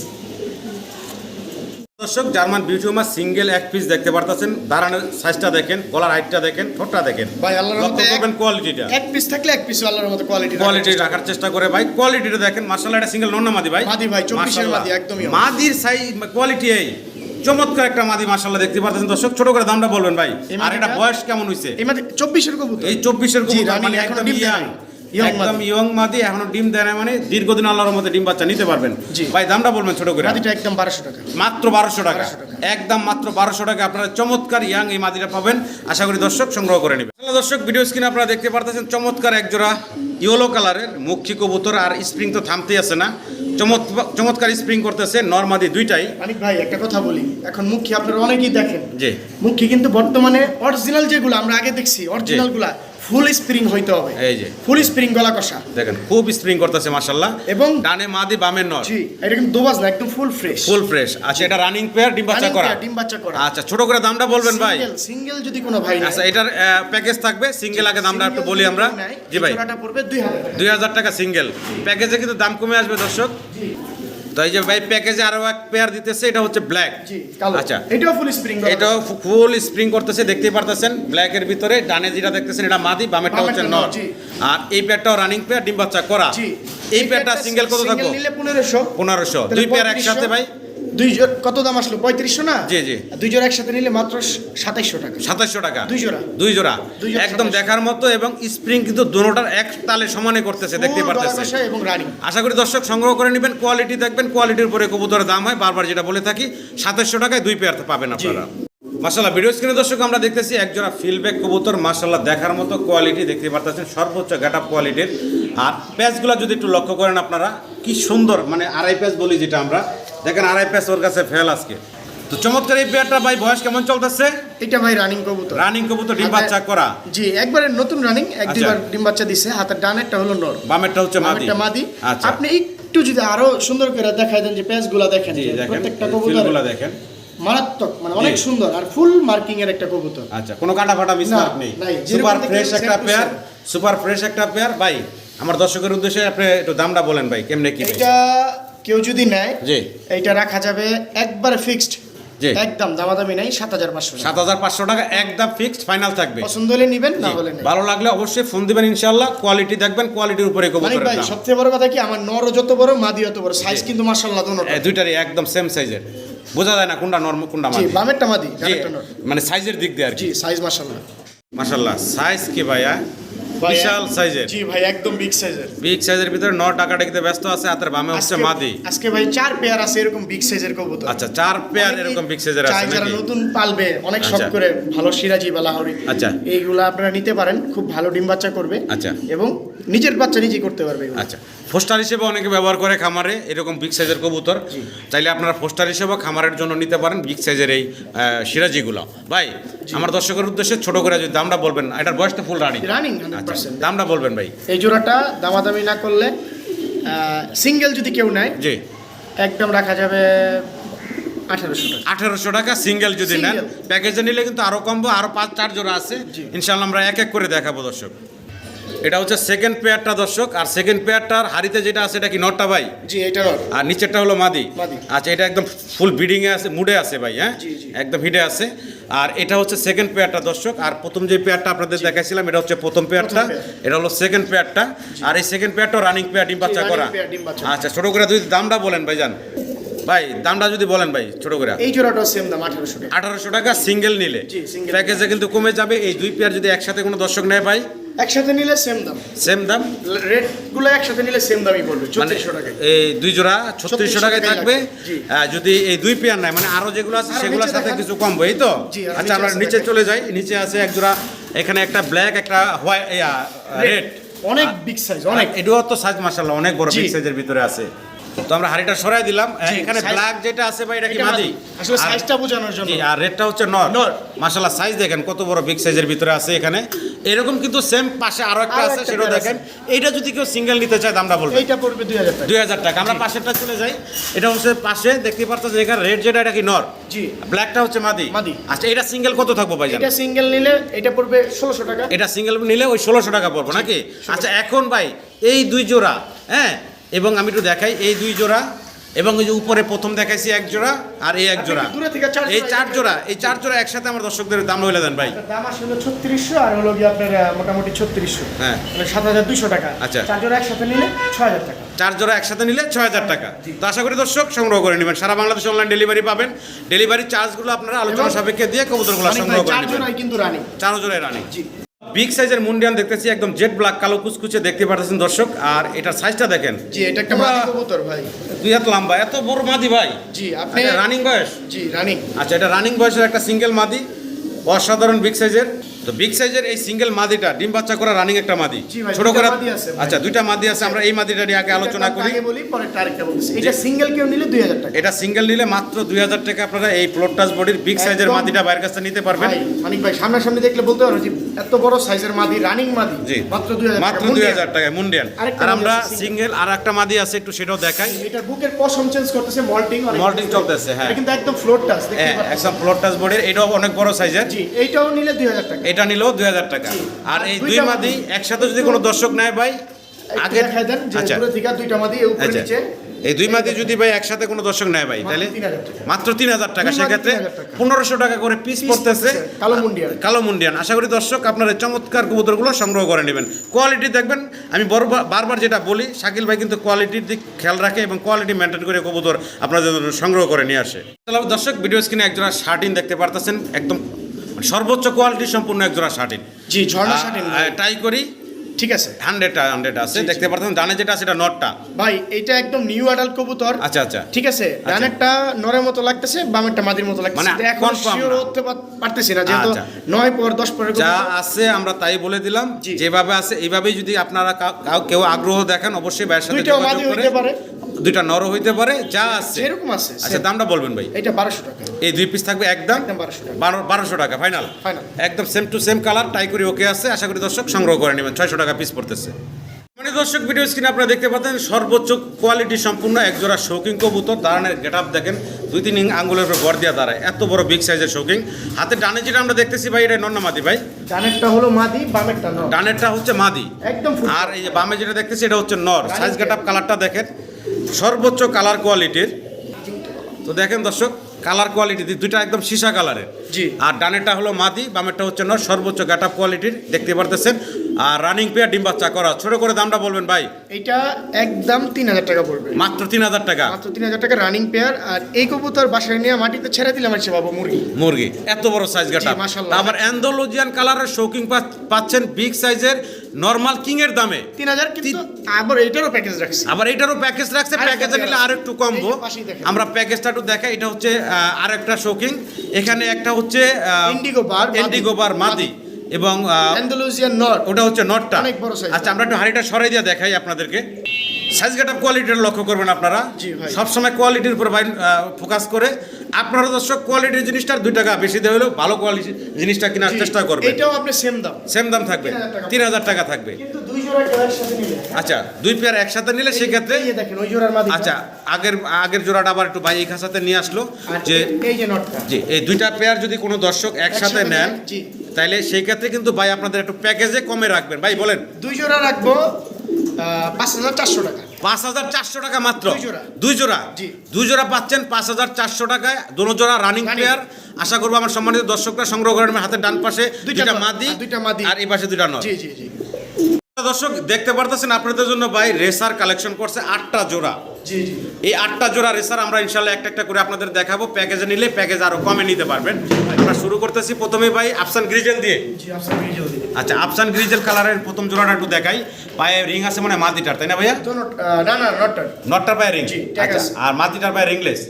Speaker 1: দর্শক জার্মান বিউটিউমার সিঙ্গেল এক পিস দেখতে পারতেছেন। দাঁড়ানোর সাইজটা দেখেন গলার হাইটটা দেখেন ঠোঁটটা দেখেন।
Speaker 2: ভাই আল্লাহর রহমতে
Speaker 1: করবেন কোয়ালিটিটা
Speaker 2: এক পিস থাকলে এক পিস আল্লাহর রহমতে কোয়ালিটি
Speaker 1: কোয়ালিটি রাখার চেষ্টা করে ভাই কোয়ালিটিটা দেখেন। মার্শাল্লাহ এটা সিঙ্গেল নন না মাদি ভাই?
Speaker 2: মাদি ভাই, 24 এর মাদি, একদমই।
Speaker 1: মাদির সাই কোয়ালিটি এই। চমৎকার একটা মাদি মার্শাল্লাহ দেখতে পাচ্ছেন দর্শক। ছোট করে দামটা বলবেন ভাই। আর এটা বয়স কেমন হইছে?
Speaker 2: এই মাঝে চব্বিশের কবুতর।
Speaker 1: এই চব্বিশের
Speaker 2: জি,
Speaker 1: কবুতর মানে একদম ইয়াং। একদম ইয়ং মাদি এখনও ডিম দেয় না মানে দীর্ঘদিন আল্লাহর মধ্যে ডিম বাচ্চা নিতে পারবেন। ভাই দামটা বলবেন ছোট করে।
Speaker 2: মাদিটা একদম বারোশো টাকা।
Speaker 1: মাত্র বারোশো টাকা। একদম মাত্র বারোশো টাকা। আপনারা চমৎকার ইয়াং এই মাদিটা পাবেন। আশা করি দর্শক সংগ্রহ করে নেবেন। দর্শক ভিডিও স্ক্রিনে আপনারা দেখতে পারতেছেন চমৎকার এক জোড়া ইয়েলো কালারের মুখী কবুতর আর স্প্রিং তো থামতেই আছে না। চমৎকার চমৎকার স্প্রিং করতেছে নর্মাদি দুইটাই।
Speaker 2: মানিক ভাই একটা কথা বলি। এখন মুখী আপনারা অনেকেই দেখেন।
Speaker 1: জি।
Speaker 2: মুখী কিন্তু বর্তমানে অরিজিনাল যেগুলো আমরা আগে দেখছি অরিজিনালগুলা ফুল স্প্রিং হইতে হবে।
Speaker 1: এই যে।
Speaker 2: ফুল স্প্রিং গলা কষা।
Speaker 1: দেখেন খুব স্প্রিং করতেছে মাসাল্লাহ
Speaker 2: এবং
Speaker 1: ডানে মাদি বামের নর
Speaker 2: জি এটা কিন্তু দোবাজ না একদম ফুল ফ্রেশ
Speaker 1: ফুল ফ্রেশ আচ্ছা এটা রানিং পেয়ার ডিম বাচ্চা করা?
Speaker 2: ডিম বাচ্চা করা।
Speaker 1: আচ্ছা ছোট করে দামটা বলবেন ভাই।
Speaker 2: সিঙ্গেল যদি কোনো ভাই
Speaker 1: আচ্ছা এটার প্যাকেজ থাকবে সিঙ্গেল আগে দামটা একটু বলি আমরা। জি ভাই।
Speaker 2: জোড়াটা পড়বে 2000 টাকা।
Speaker 1: দুই হাজার টাকা সিঙ্গেল প্যাকেজে কিন্তু দাম কমে আসবে দর্শক।
Speaker 2: জি।
Speaker 1: তো এই যে ভাই প্যাকেজে আরও এক পেয়ার দিতেছে এটা হচ্ছে ব্ল্যাক আচ্ছা।
Speaker 2: এটাও ফুল স্প্রিং
Speaker 1: এটাও ফুল স্প্রিং করতেছে দেখতেই পারতেছেন। ব্ল্যাকের ভিতরে ডানে যেটা দেখতেছেন এটা মাদি বামেরটা হচ্ছে নর আর এই পেয়ারটাও রানিং পেয়ার ডিম বাচ্চা করা। এই পেয়ারটা সিঙ্গেল কত থাকব?
Speaker 2: নিলে 1500
Speaker 1: পনেরোশো।
Speaker 2: তাহলে
Speaker 1: দুই পেয়ার একসাথে ভাই।
Speaker 2: দুই জোড়া কত দাম আসলো? 3500 না?
Speaker 1: জি, জি।
Speaker 2: দুই জোড়া একসাথে নিলে মাত্র 2700 টাকা।
Speaker 1: সাতাশশো টাকা।
Speaker 2: দুই জোড়া।
Speaker 1: দুই জোড়া। একদম দেখার মতো এবং স্প্রিং কিন্তু দুটোটার এক তালে সমানে করতেছে দেখতে পারতেছে
Speaker 2: এবং রানিং।
Speaker 1: আশা করি দর্শক সংগ্রহ করে নেবেন কোয়ালিটি দেখবেন কোয়ালিটির উপরে কবুতরের দাম হয়। বারবার যেটা বলে থাকি সাতাশশো টাকায় দুই পেয়ার পাবেন আপনারা। মাসাল্লাহ ভিডিও স্ক্রিনে দর্শক আমরা দেখতেছি একজোড়া ফিলব্যাক কবুতর মাসাল্লাহ দেখার মতো কোয়ালিটি দেখতে পারতেছেন সর্বোচ্চ আপ কোয়ালিটির আর প্যাচগুলো যদি একটু লক্ষ্য করেন আপনারা কি সুন্দর মানে আড়াই প্যাচ বলি যেটা আমরা দেখেন আড়াই প্যাচ ওর কাছে ফেল আজকে। তো চমৎকার এই পেয়ারটা ভাই বয়স কেমন চলতেছে?
Speaker 2: এটা ভাই রানিং কবুতর।
Speaker 1: রানিং কবুতর ডিম বাচ্চা করা।
Speaker 2: জি একবারে নতুন রানিং এক
Speaker 1: আচ্ছা।
Speaker 2: দুইবার ডিম বাচ্চা দিছে। হাতের ডানেরটা হলো নর।
Speaker 1: বামেরটা হচ্ছে মাদি
Speaker 2: বামেরটা মাদি।
Speaker 1: আচ্ছা।
Speaker 2: আপনি একটু যদি আরও সুন্দর করে দেখাই দেন যে পেজগুলা দেখেন
Speaker 1: জি দেখেন।
Speaker 2: প্রত্যেকটা কবুতর
Speaker 1: ফিলগুলো দেখেন।
Speaker 2: মারাত্মক মানে অনেক সুন্দর আর ফুল মার্কিং এর একটা কবুতর।
Speaker 1: আচ্ছা কোনো কাটা ফাটা মিস মার্ক নেই। সুপার ফ্রেশ একটা পেয়ার সুপার ফ্রেশ একটা পেয়ার ভাই আমার দর্শকের উদ্দেশ্যে আপনি একটু দামটা বলেন ভাই কেমনে কি
Speaker 2: এটা কেউ যদি নেয়
Speaker 1: জি।
Speaker 2: এইটা রাখা যাবে একবার ফিক্সড
Speaker 1: জি।
Speaker 2: একদম দামাদামি নাই সাত হাজার পাঁচশো
Speaker 1: সাত হাজার পাঁচশো টাকা একদম ফিক্সড ফাইনাল থাকবে।
Speaker 2: পছন্দ হলে নিবেন না হলে
Speaker 1: ভালো লাগলে অবশ্যই ফোন দিবেন ইনশাল্লাহ কোয়ালিটি দেখবেন কোয়ালিটির উপরে কবুতরের
Speaker 2: ভাই সবচেয়ে বড় কথা কি আমার নর যত বড় মাদি যত বড়। সাইজ কিন্তু মার্শাল্লাহ দোনো
Speaker 1: দুইটারই একদম সেম সাইজের বোঝা যায় না কোনটা নর্ম কোনটা মাদি।
Speaker 2: বামেরটা মাদি
Speaker 1: মানে সাইজের দিক দিয়ে আর কি।
Speaker 2: সাইজ মার্শাল্লাহ
Speaker 1: মাশাল্লাহ সাইজ কি ভাইয়া?
Speaker 2: ভাই,
Speaker 1: বিশাল সাইজের
Speaker 2: জি ভাই একদম বিগ সাইজের
Speaker 1: বিগ সাইজের ভিতরে নট টাকা দেখতে ব্যস্ত আছে হাতের বামে হচ্ছে মাদি।
Speaker 2: আজকে ভাই চার পেয়ার আছে এরকম বিগ সাইজের কবুতর।
Speaker 1: আচ্ছা চার পেয়ার এরকম বিগ সাইজের আছে
Speaker 2: যারা
Speaker 1: নাকি?
Speaker 2: নতুন পালবে অনেক শখ
Speaker 1: আচ্ছা।
Speaker 2: করে ভালো সিরাজি বা লাহোরি।
Speaker 1: আচ্ছা।
Speaker 2: এইগুলা আপনারা নিতে পারেন খুব ভালো ডিম বাচ্চা করবে।
Speaker 1: আচ্ছা।
Speaker 2: এবং নিজের বাচ্চা নিজে করতে পারবে
Speaker 1: আচ্ছা ফোস্টার হিসেবে অনেকে ব্যবহার করে খামারে এরকম বিগ সাইজের কবুতর। চাইলে আপনারা ফোস্টার হিসেবে খামারের জন্য নিতে পারেন বিগ সাইজের এই সিরাজিগুলো। ভাই আমার দর্শকের উদ্দেশ্যে ছোট করে যদি দামটা বলবেন এটার বয়স তো ফুল রানিং
Speaker 2: রানিং 100%
Speaker 1: দামটা বলবেন ভাই।
Speaker 2: এই জোড়াটা দামাদামি না করলে সিঙ্গেল যদি কেউ নেয়
Speaker 1: জি।
Speaker 2: একদম রাখা যাবে আঠারোশো টাকা।
Speaker 1: সিঙ্গেল যদি নেন। প্যাকেজে নিলে কিন্তু আরও কমবো আরও পাঁচ চার জোড়া আছে। ইনশাল্লাহ আমরা এক এক করে দেখাবো দর্শক। এটা হচ্ছে সেকেন্ড পেয়ারটা দর্শক আর সেকেন্ড পেয়ারটার হাড়িতে যেটা আছে এটা কি নটটা ভাই?
Speaker 2: জি এটা
Speaker 1: আর নিচেরটা হলো মাদি। আচ্ছা এটা একদম ফুল বিডিং এ আছে মুডে আছে ভাই হ্যাঁ। একদম হিডে আছে। আর এটা হচ্ছে সেকেন্ড পেয়ারটা দর্শক। আর প্রথম যে পেয়ারটা আপনাদের দেখাইছিলাম এটা হচ্ছে প্রথম পেয়ারটা এটা হলো সেকেন্ড পেয়ারটা আর এই সেকেন্ড পেয়ারটা রানিং পেয়ার ডিম বাচ্চা করা। আচ্ছা ছোট করে যদি দামটা বলেন ভাই জান ভাই দামটা যদি বলেন ভাই ছোট করে।
Speaker 2: এই জোড়াটা সেম দাম আঠারোশো টাকা।
Speaker 1: আঠারোশো টাকা সিঙ্গেল নিলে। প্যাকেজে কিন্তু কমে যাবে। এই দুই পেয়ার যদি একসাথে কোনো দর্শক নেয় ভাই
Speaker 2: একসাথে নিলে সেম দাম।
Speaker 1: সেম দাম?
Speaker 2: রেটগুলো একসাথে নিলে সেম দামই পড়বে
Speaker 1: মানে
Speaker 2: চৌত্রিশশো টাকায়।
Speaker 1: এই দুই জোড়া ছত্রিশশো
Speaker 2: 3600
Speaker 1: টাকায় থাকবে। যদি এই দুই পেয়ার নাই মানে আরও যেগুলো আছে সেগুলোর সাথে কিছু কমবে এই তো? আচ্ছা আমরা নিচে চলে যাই নিচে আছে এক জোড়া এখানে একটা ব্ল্যাক একটা হোয়াইট রেড
Speaker 2: অনেক বিগ সাইজ অনেক।
Speaker 1: এটাও তো সাইজ মাশাআল্লাহ অনেক বড় বিগ সাইজের ভিতরে আছে। তো আমরা হাড়িটা সরাই দিলাম। এখানে ব্ল্যাক যেটা আছে ভাই এটা কি মাদি।
Speaker 2: আসলে সাইজটা বোঝানোর জন্য।
Speaker 1: আর রেডটা হচ্ছে নর।
Speaker 2: নর।
Speaker 1: মাশাআল্লাহ সাইজ দেখেন কত বড় বিগ সাইজের ভিতরে আছে এখানে। এরকম কিন্তু সেম পাশে আরও একটা আছে
Speaker 2: pair
Speaker 1: দেখেন। এইটা যদি কেউ সিঙ্গেল নিতে চায় দামটা বলবেন।
Speaker 2: এইটা পড়বে দুই হাজার টাকা।
Speaker 1: দুই হাজার টাকা। আমরা পাশেরটা চলে যাই। এটা হচ্ছে পাশে দেখতে পারতেছেন এখানে রেড যেটা এটা কি নর?
Speaker 2: জি।
Speaker 1: ব্ল্যাকটা হচ্ছে মাদি।
Speaker 2: মাদি।
Speaker 1: আচ্ছা এটা সিঙ্গেল কত থাকব ভাই
Speaker 2: এটা সিঙ্গেল নিলে এটা পড়বে ষোলোশো টাকা।
Speaker 1: এটা সিঙ্গেল নিলে ওই ষোলোশো টাকা পড়ব নাকি? আচ্ছা এখন ভাই এই দুই জোড়া হ্যাঁ? এবং আমি একটু দেখাই এই দুই জোড়া এবং ওই যে উপরে প্রথম দেখাইছি এক জোড়া আর এই এক জোড়া। এই চার জোড়া এই চার জোড়া একসাথে আমার দর্শকদের দাম হইলে দেন ভাই।
Speaker 2: দাম আসলে ছত্রিশশো আর হলো গিয়ে আপনার মোটামুটি ছত্রিশশো।
Speaker 1: হ্যাঁ।
Speaker 2: সাত হাজার দুশো টাকা।
Speaker 1: আচ্ছা।
Speaker 2: চার জোড়া একসাথে নিলে ছয় হাজার টাকা।
Speaker 1: চার জোড়া একসাথে নিলে ছয় হাজার টাকা। তো আশা করি দর্শক সংগ্রহ করে নেবেন। সারা বাংলাদেশে অনলাইন ডেলিভারি পাবেন। ডেলিভারি চার্জগুলো আপনারা আলোচনা সাপেক্ষে দিয়ে কবুতরগুলো সংগ্রহ করে
Speaker 2: চার
Speaker 1: নেবেন।
Speaker 2: কিন্তু রানিং।
Speaker 1: চার জোড়ায় রানি।
Speaker 2: জি।
Speaker 1: বিগ সাইজের মুন্ডিয়ান দেখতেছি একদম জেট ব্ল্যাক কালো কুচকুচে দেখতে পাচ্ছেন দর্শক। আর এটার সাইজটা দেখেন।
Speaker 2: জি এটা একটা মাদি কবুতর ভাই।
Speaker 1: দুই হাত লম্বা এত বড় মাদি ভাই।
Speaker 2: জি আপনি
Speaker 1: রানিং বয়স?
Speaker 2: জি রানিং
Speaker 1: আচ্ছা এটা রানিং বয়সের একটা সিঙ্গেল মাদি অসাধারণ বিগ সাইজের তো বিগ সাইজের এই সিঙ্গেল মাদিটা ডিম বাচ্চা করা রানিং একটা মাদি। ছোট করে। আচ্ছা দুইটা মাদি আছে আমরা এই মাদিটা নিয়ে আগে আলোচনা করি।
Speaker 2: এটা সিঙ্গেল কেউ নিলে 2000 টাকা।
Speaker 1: এটা সিঙ্গেল নিলে মাত্র দুই হাজার টাকা আপনারা এই প্লট টাচ বডির বিগ সাইজের মাদিটা বাইরের কাছে নিতে পারবেন।
Speaker 2: মানিক ভাই সামনাসামনি দেখলে বলতে পারো যে এত বড় সাইজের মাদি রানিং মাদি
Speaker 1: জি।
Speaker 2: মাত্র 2000
Speaker 1: মাত্র দুই হাজার টাকায় মুন্ডিয়ান আর আমরা সিঙ্গেল আর একটা মাদি আছে একটু সেটাও দেখাই।
Speaker 2: এটার বুকের পশম চেঞ্জ করতেছে মল্টিং
Speaker 1: মল্টিং চলতেছে, হ্যাঁ।
Speaker 2: কিন্তু একদম ফ্লোর টাচ দেখতে
Speaker 1: হ্যাঁ
Speaker 2: পাচ্ছেন।
Speaker 1: একদম টাচ বডির এটাও অনেক বড় সাইজের
Speaker 2: জি এইটাও নিলে 2000 টাকা।
Speaker 1: এটা নিলেও দুই হাজার টাকা। আর এই দুই মাদি একসাথে যদি কোনো দর্শক নেয় ভাই
Speaker 2: আগে
Speaker 1: আচ্ছা।
Speaker 2: দুইটা মাদি
Speaker 1: আচ্ছা। এই দুই মাদি যদি ভাই একসাথে কোনো দর্শক নেয় ভাই তাহলে মাত্র তিন হাজার টাকা। সেক্ষেত্রে পনেরোশো টাকা করে পিস পড়তেছে।
Speaker 2: কালো
Speaker 1: মুন্ডিয়ান। আশা করি দর্শক আপনারা চমৎকার কবুতরগুলো সংগ্রহ করে নেবেন। কোয়ালিটি দেখবেন আমি বরবার- যেটা বলি শাকিল ভাই কিন্তু কোয়ালিটির দিক খেয়াল রাখে এবং কোয়ালিটি মেনটেন করে কবুতর আপনাদের সংগ্রহ করে নিয়ে আসে। তাহলে দর্শক ভিডিও স্ক্রিনে একজোড়া শার্টিন দেখতে পারতেছেন একদম সর্বোচ্চ কোয়ালিটি সম্পূর্ণ একজোড়া শার্টিন
Speaker 2: জি ঝর্ণা শাটিন
Speaker 1: ট্রাই করি।
Speaker 2: ঠিক আছে।
Speaker 1: হান্ড্রেড হান্ড্রেড আছে। দেখতে পারতেন ডানে যেটা আছে এটা নটটা
Speaker 2: ভাই এটা একদম নিউ অ্যাডাল্ট কবুতর।
Speaker 1: আচ্ছা আচ্ছা।
Speaker 2: ঠিক আছে ডানেরটা নরের মতো লাগতেছে বামেরটা মাদির মতো লাগতেছে।
Speaker 1: মানে
Speaker 2: এখন শিওর হতে পার- পারতেছি না যেহেতু
Speaker 1: আচ্ছা।
Speaker 2: নয় পর দশ পরের
Speaker 1: যা আছে আমরা তাই বলে দিলাম। যেভাবে আছে এইভাবেই যদি আপনারা কাউ- আগ্রহ দেখেন অবশ্যই সাথে যোগাযোগ
Speaker 2: মাদি
Speaker 1: করে
Speaker 2: পারে।
Speaker 1: দুইটা নর হইতে পারে যা আছে।
Speaker 2: যেরকম আছে
Speaker 1: আচ্ছা দামটা বলবেন ভাই।
Speaker 2: এটা বারোশো টাকা।
Speaker 1: এই দুই পিস থাকবে একদম
Speaker 2: 1200 টাকা।
Speaker 1: বারোশো টাকা ফাইনাল
Speaker 2: Final।
Speaker 1: একদম সেম টু সেম কালার টাই করে ওকে আছে। আশা করি দর্শক সংগ্রহ করে নেবেন ছয়শো টাকা পিস পড়তেছে। মানে দর্শক ভিডিও স্ক্রিনে আপনারা দেখতে পাচ্ছেন সর্বোচ্চ কোয়ালিটি সম্পূর্ণ একজোড়া শৌকিং কবুতর। দাঁড়ানোর গেট আপ দেখেন দুই তিন আঙ্গুলের উপর বর দিয়া দাঁড়ায়। এত বড় বিগ সাইজের শৌকিং হাতে ডানে যেটা আমরা দেখতেছি ভাই এটা নন্না মাদি ভাই?
Speaker 2: ডানেরটা হলো মাদি বামেরটা নর।
Speaker 1: ডানেরটা হচ্ছে মাদি।
Speaker 2: একদম
Speaker 1: আর এই যে বামে যেটা দেখতেছি এটা হচ্ছে নর। সাইজ গেট আপ কালারটা দেখেন। সর্বোচ্চ কালার কোয়ালিটির তো দেখেন দর্শক কালার কোয়ালিটি দুইটা একদম সীসা কালারের
Speaker 2: জি।
Speaker 1: আর ডানেরটা হলো মাদি বামেরটা হচ্ছে নর সর্বোচ্চ গাটা কোয়ালিটির দেখতে পারতেছেন আর রানিং পেয়ার ডিম বাচ্চা করা ছোট করে দামটা বলবেন ভাই?
Speaker 2: এটা একদম তিন হাজার টাকা পড়বে।
Speaker 1: মাত্র তিন হাজার টাকা?
Speaker 2: মাত্র তিন হাজার টাকা রানিং পেয়ার আর এই কবুতর বাসায় নিয়ে মাটিতে ছেড়ে দিলাম আর সে বাবু মুরগি।
Speaker 1: মুরগি। এত বড় সাইজ গাটা। আবার অ্যান্ডোলজিয়ান কালারের শৌকিং পাচ্ছেন বিগ সাইজের নর্মাল কিং এর দামে।
Speaker 2: তিন হাজার কিন্তু আবার এইটারও প্যাকেজ রাখছে।
Speaker 1: আবার এটারও প্যাকেজ রাখছে। প্যাকেজে নিলে আর একটু কমবো। আমরা প্যাকেজটা একটু দেখাই। এটা হচ্ছে আরেকটা শৌকিং এখানে একটা হচ্ছে
Speaker 2: bar, মাদি।
Speaker 1: ইন্ডিগো বার মাদি। এবং আন্দালুসিয়ান
Speaker 2: নর্থ নট
Speaker 1: ওটা হচ্ছে নটটা
Speaker 2: অনেক বড় size।
Speaker 1: আচ্ছা আমরা একটু হাড়িটা সরাই দিয়ে দেখাই আপনাদেরকে। সাইজ গেট আপ কোয়ালিটির লক্ষ্য করবেন আপনারা। সবসময় কোয়ালিটির উপর ফোকাস করে। আপনারা দর্শক কোয়ালিটির জিনিসটা দুই টাকা বেশি দিয়ে হলেও ভালো কোয়ালিটি জিনিসটা কেনার চেষ্টা করবেন।
Speaker 2: এটাও আপনি সেম দাম।
Speaker 1: সেম দাম থাকবে। তিন হাজার টাকা। থাকবে। আচ্ছা দুই পেয়ার একসাথে নিলে সেক্ষেত্রে আচ্ছা আগের আগের জোড়াটা আবার একটু এই খাসাতে নিয়ে আসলো যে জি এই দুইটা পেয়ার যদি কোনো দর্শক একসাথে নেন। তাইলে সেই ক্ষেত্রে কিন্তু ভাই আপনাদের একটু প্যাকেজে কমে রাখবেন। ভাই বলেন।
Speaker 2: দুই জোড়া রাখব পাঁচ হাজার চারশো টাকা।
Speaker 1: পাঁচ হাজার চারশো টাকা মাত্র?
Speaker 2: দুই জোড়া।
Speaker 1: দুই জোড়া?
Speaker 2: জি।
Speaker 1: দুই জোড়া পাচ্ছেন পাঁচ হাজার চারশো টাকায়। দোনো জোড়া রানিং। প্লেয়ার আশা করব আমার সম্মানিত দর্শকরা সংগ্রহ করেন হাতের ডান পাশে।
Speaker 2: দুইটা
Speaker 1: মাদি
Speaker 2: দুইটা মাদি।
Speaker 1: আর এই পাশে দুইটা নয়
Speaker 2: জি জি জি।
Speaker 1: দর্শক দেখতে পারতেছেন আপনাদের জন্য ভাই রেসার কালেকশন করছে আটটা জোড়া। এই আটটা জোড়া রেসার আমরা ইনশাল্লাহ একটা একটা করে আপনাদের দেখাবো। প্যাকেজে নিলে প্যাকেজ আরও কমে নিতে পারবেন। আমরা শুরু করতেছি প্রথমে ভাই আফসান গ্রিজেল দিয়ে। আচ্ছা আফসান গ্রিজেল কালারের প্রথম জোড়াটা একটু দেখাই। পায়ে রিং আছে মানে মাদিটার তাই না ভাইয়া?
Speaker 2: না না নটটা
Speaker 1: নটটার পায়ে রিং আচ্ছা আর মাদিটার পায়ে রিংলেস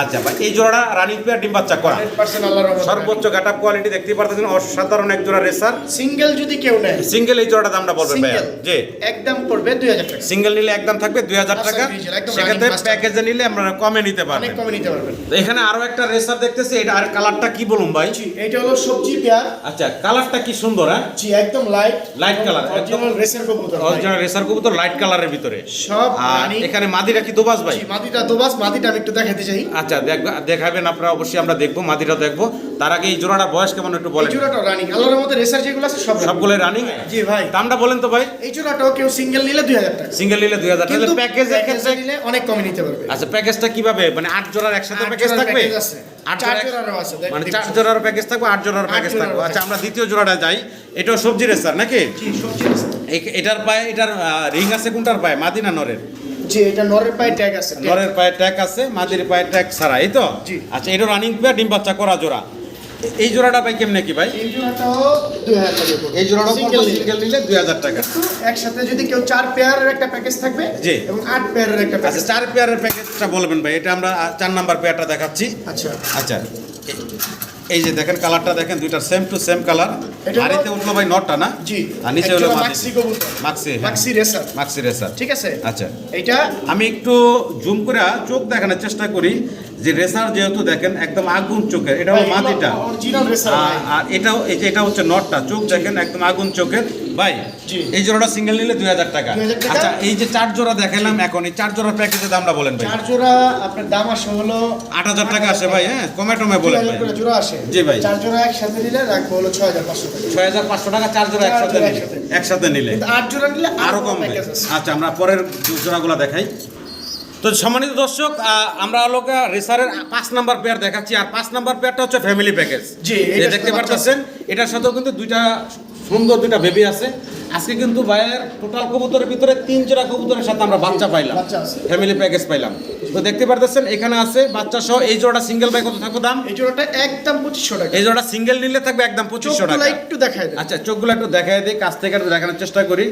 Speaker 1: আচ্ছা ভাই এই জোড়াটা রানিং পেয়ার ডিম বাচ্চা করা।
Speaker 2: হান্ড্রেড পার্সেন্ট আল্লাহর রহমতে
Speaker 1: সর্বোচ্চ কোয়ালিটি দেখতে পারতেছেন অসাধারণ এক জোড়া রেসার।
Speaker 2: সিঙ্গেল যদি কেউ নেয়।
Speaker 1: সিঙ্গেল এই জোড়াটা দামটা বলবেন ভাইয়া।
Speaker 2: সিঙ্গেল
Speaker 1: জি।
Speaker 2: একদম পড়বে দুই হাজার টাকা।
Speaker 1: সিঙ্গেল নিলে একদম থাকবে দুই হাজার টাকা। সেক্ষেত্রে প্যাকেজে নিলে আমরা কমে নিতে পারবেন।
Speaker 2: কমে নিতে পারবেন।
Speaker 1: এখানে আরও একটা রেসার দেখতেছি এটা আর কালারটা কি বলুন ভাই?
Speaker 2: এটা হলো সবজি পেয়ার।
Speaker 1: আচ্ছা কালারটা কি সুন্দর হ্যাঁ?
Speaker 2: জি একদম লাইট
Speaker 1: Light color,
Speaker 2: অরিজিনাল রেসের কবুতর
Speaker 1: অরিজিনাল রেসার কবুতর লাইট কালারের ভিতরে।
Speaker 2: সব
Speaker 1: এখানে মাদিরা কি দোবাস ভাই?
Speaker 2: মাদিটা দোবাস। মাদিটা আমি একটু দেখাতে চাই।
Speaker 1: আচ্ছা দেখবা- দেখাবেন আপনারা অবশ্যই আমরা দেখব মাদিটা দেখব। তার আগে এই জোড়াটা বয়স কেমন একটু বলেন।
Speaker 2: জোড়াটা রানিং আল্লাহর মধ্যে রেসার যেগুলো আছে সব
Speaker 1: সবগুলো রানিং
Speaker 2: জি ভাই।
Speaker 1: দামটা বলেন তো ভাই।
Speaker 2: এই জোড়াটাও কেউ সিঙ্গেল নিলে দুই হাজার টাকা।
Speaker 1: সিঙ্গেল নিলে দুই হাজার
Speaker 2: কিন্তু
Speaker 1: তাহলে
Speaker 2: প্যাকেজে
Speaker 1: ক্ষেত্রে
Speaker 2: নিলে অনেক কমে নিতে পারবে।
Speaker 1: আচ্ছা প্যাকেজটা কীভাবে? মানে আট জোড়ার একসাথে প্যাকেজ থাকবে? আট
Speaker 2: জোড়ারও আছে,
Speaker 1: মানে চার জোড়ার প্যাকেজ থাকবে আট জোড়ার প্যাকেজ থাকবে। আচ্ছা আমরা দ্বিতীয় জোড়াটা যাই। এটাও সবজি রেসার নাকি? এটার পায়ে এটার রিং আছে কোনটার পায়ে? মাদিনা নরের?
Speaker 2: জি এটা নরের পায়ে ট্যাগ আছে
Speaker 1: নরের পায়ে ট্যাগ আছে মাদির পায়ে ট্যাগ ছাড়া এই তো? আচ্ছা এটা রানিং পেয়ার ডিম বাচ্চা করা জোড়া। এই জোড়াটা ভাই কেমনে কি ভাই?
Speaker 2: এই জোড়াটাও দুই হাজার টাকা।
Speaker 1: এই জোড়াটা
Speaker 2: Single
Speaker 1: সিঙ্গেল নিলে। দুই হাজার টাকা।
Speaker 2: একসাথে যদি কেউ চার পেয়ারের একটা প্যাকেজ থাকবে
Speaker 1: জি।
Speaker 2: এবং আট পেয়ারের একটা
Speaker 1: আচ্ছা
Speaker 2: প্যাকেজ
Speaker 1: চার পেয়ারের প্যাকেজটা বলবেন ভাই এটা আমরা চার নাম্বার পেয়ারটা দেখাচ্ছি।
Speaker 2: আচ্ছা।
Speaker 1: আচ্ছা এই যে দেখেন কালারটা দেখেন দুইটা সেম টু সেম কালার
Speaker 2: হলো-
Speaker 1: উঠল ভাই নটটা না?
Speaker 2: জি।
Speaker 1: আর নিচে হলো
Speaker 2: মাক্সি কবুতর।
Speaker 1: মাক্সি।
Speaker 2: মাক্সি রেসার
Speaker 1: মাক্সি রেসার
Speaker 2: ঠিক আছে?
Speaker 1: আচ্ছা।
Speaker 2: এটা
Speaker 1: আমি একটু জুম করে চোখ দেখানোর চেষ্টা করি। যে রেসার যেহেতু দেখেন একদম আগুন চোখের এটা হলো মাটিটা। আর- এটাও এই যে এটা হচ্ছে নটটা চোখ দেখেন একদম আগুন চোখের। ভাই এই জোড়াটা সিঙ্গেল নিলে দুই হাজার টাকা। আচ্ছা এই যে চার জোড়া দেখালাম এখন এই চার জোড়া প্যাকেজের দামটা বলেন ভাই।
Speaker 2: চার জোড়া আপনার দাম আসে হলো
Speaker 1: আট হাজার টাকা আসে ভাই হ্যাঁ কমে টমে বলেন ভাই।
Speaker 2: জোড়া আসে।
Speaker 1: জি ভাই।
Speaker 2: চার জোড়া একসাথে নিলে রাখব হলো ছয় হাজার পাঁচশো টাকা।
Speaker 1: ছয় হাজার পাঁচশো টাকা চার জোড়া একসাথে নিলে।
Speaker 2: একসাথে।
Speaker 1: নিলে।
Speaker 2: আট জোড়া নিলে
Speaker 1: আরও কম আচ্ছা আমরা পরের জোড়াগুলো দেখাই। তো সম্মানিত দর্শক আমরা লোক রেসারের পাঁচ নাম্বার পেয়ার দেখাচ্ছি আর পাঁচ নাম্বার পেয়ারটা হচ্ছে ফ্যামিলি প্যাকেজ
Speaker 2: জি,
Speaker 1: দেখতে পারতেছেন এটার সাথেও কিন্তু দুইটা সুন্দর দুইটা বেবি আছে। আজকে কিন্তু ভাইয়ের টোটাল কবুতরের ভিতরে তিন জোড়া কবুতরের সাথে আমরা বাচ্চা পাইলাম ফ্যামিলি প্যাকেজ পাইলাম। তো দেখতে পারতেছেন এখানে আছে বাচ্চা সহ এই জোড়া সিঙ্গেল বাই কত থাকবে দাম?
Speaker 2: এই জোড়াটা একদম পঁচিশশো টাকা।
Speaker 1: এই জোড়া সিঙ্গেল নিলে থাকবে একদম পঁচিশশো টাকা।
Speaker 2: একটু দেখায়
Speaker 1: আচ্ছা চোখগুলো একটু দেখাই দিই কাছ থেকে একটু দেখানোর চেষ্টা করি।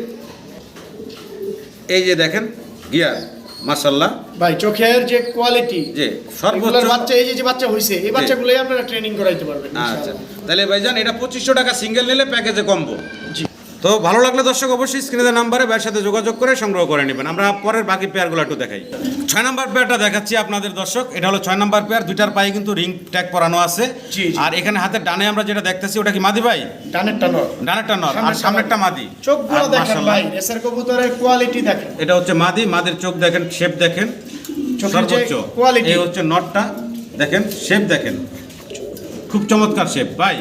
Speaker 1: এই যে দেখেন গিয়ার মার্শাল্লাহ
Speaker 2: ভাই চোখের যে কোয়ালিটি
Speaker 1: যে সর্বোচ্চ
Speaker 2: বাচ্চা এই যে যে বাচ্চা হইছে এই বাচ্চাগুলোই আপনারা ট্রেনিং করাইতে পারবেন
Speaker 1: আচ্ছা। তাহলে ভাইজান এটা পঁচিশশো টাকা সিঙ্গেল নিলে প্যাকেজে কমবো
Speaker 2: জি।
Speaker 1: তো ভালো লাগলে দর্শক অবশ্যই স্ক্রিনের নাম্বারে ভাইয়ের সাথে যোগাযোগ করে সংগ্রহ করে নেবেন। আমরা পরের বাকি পেয়ারগুলো একটু দেখাই। ছয় নাম্বার পেয়ারটা দেখাচ্ছি আপনাদের দর্শক। এটা হলো ছয় নাম্বার পেয়ার দুইটার পায়ে কিন্তু রিং ট্যাগ পরানো আছে। আর এখানে হাতের ডানে আমরা যেটা দেখতেছি ওটা কি মাদি ভাই?
Speaker 2: ডানেরটা নর।
Speaker 1: ডানেরটা নর। আর
Speaker 2: সামনেরটা
Speaker 1: মাদি। আর
Speaker 2: দেখেন ভাই রেসার কবুতরের কোয়ালিটি দেখেন।
Speaker 1: এটা হচ্ছে মাদি মাদির চোখ দেখেন শেপ দেখেন। সর্বোচ্চ।
Speaker 2: quality।
Speaker 1: এই হচ্ছে নটটা। দেখেন শেপ দেখেন। খুব চমৎকার শেপ ভাই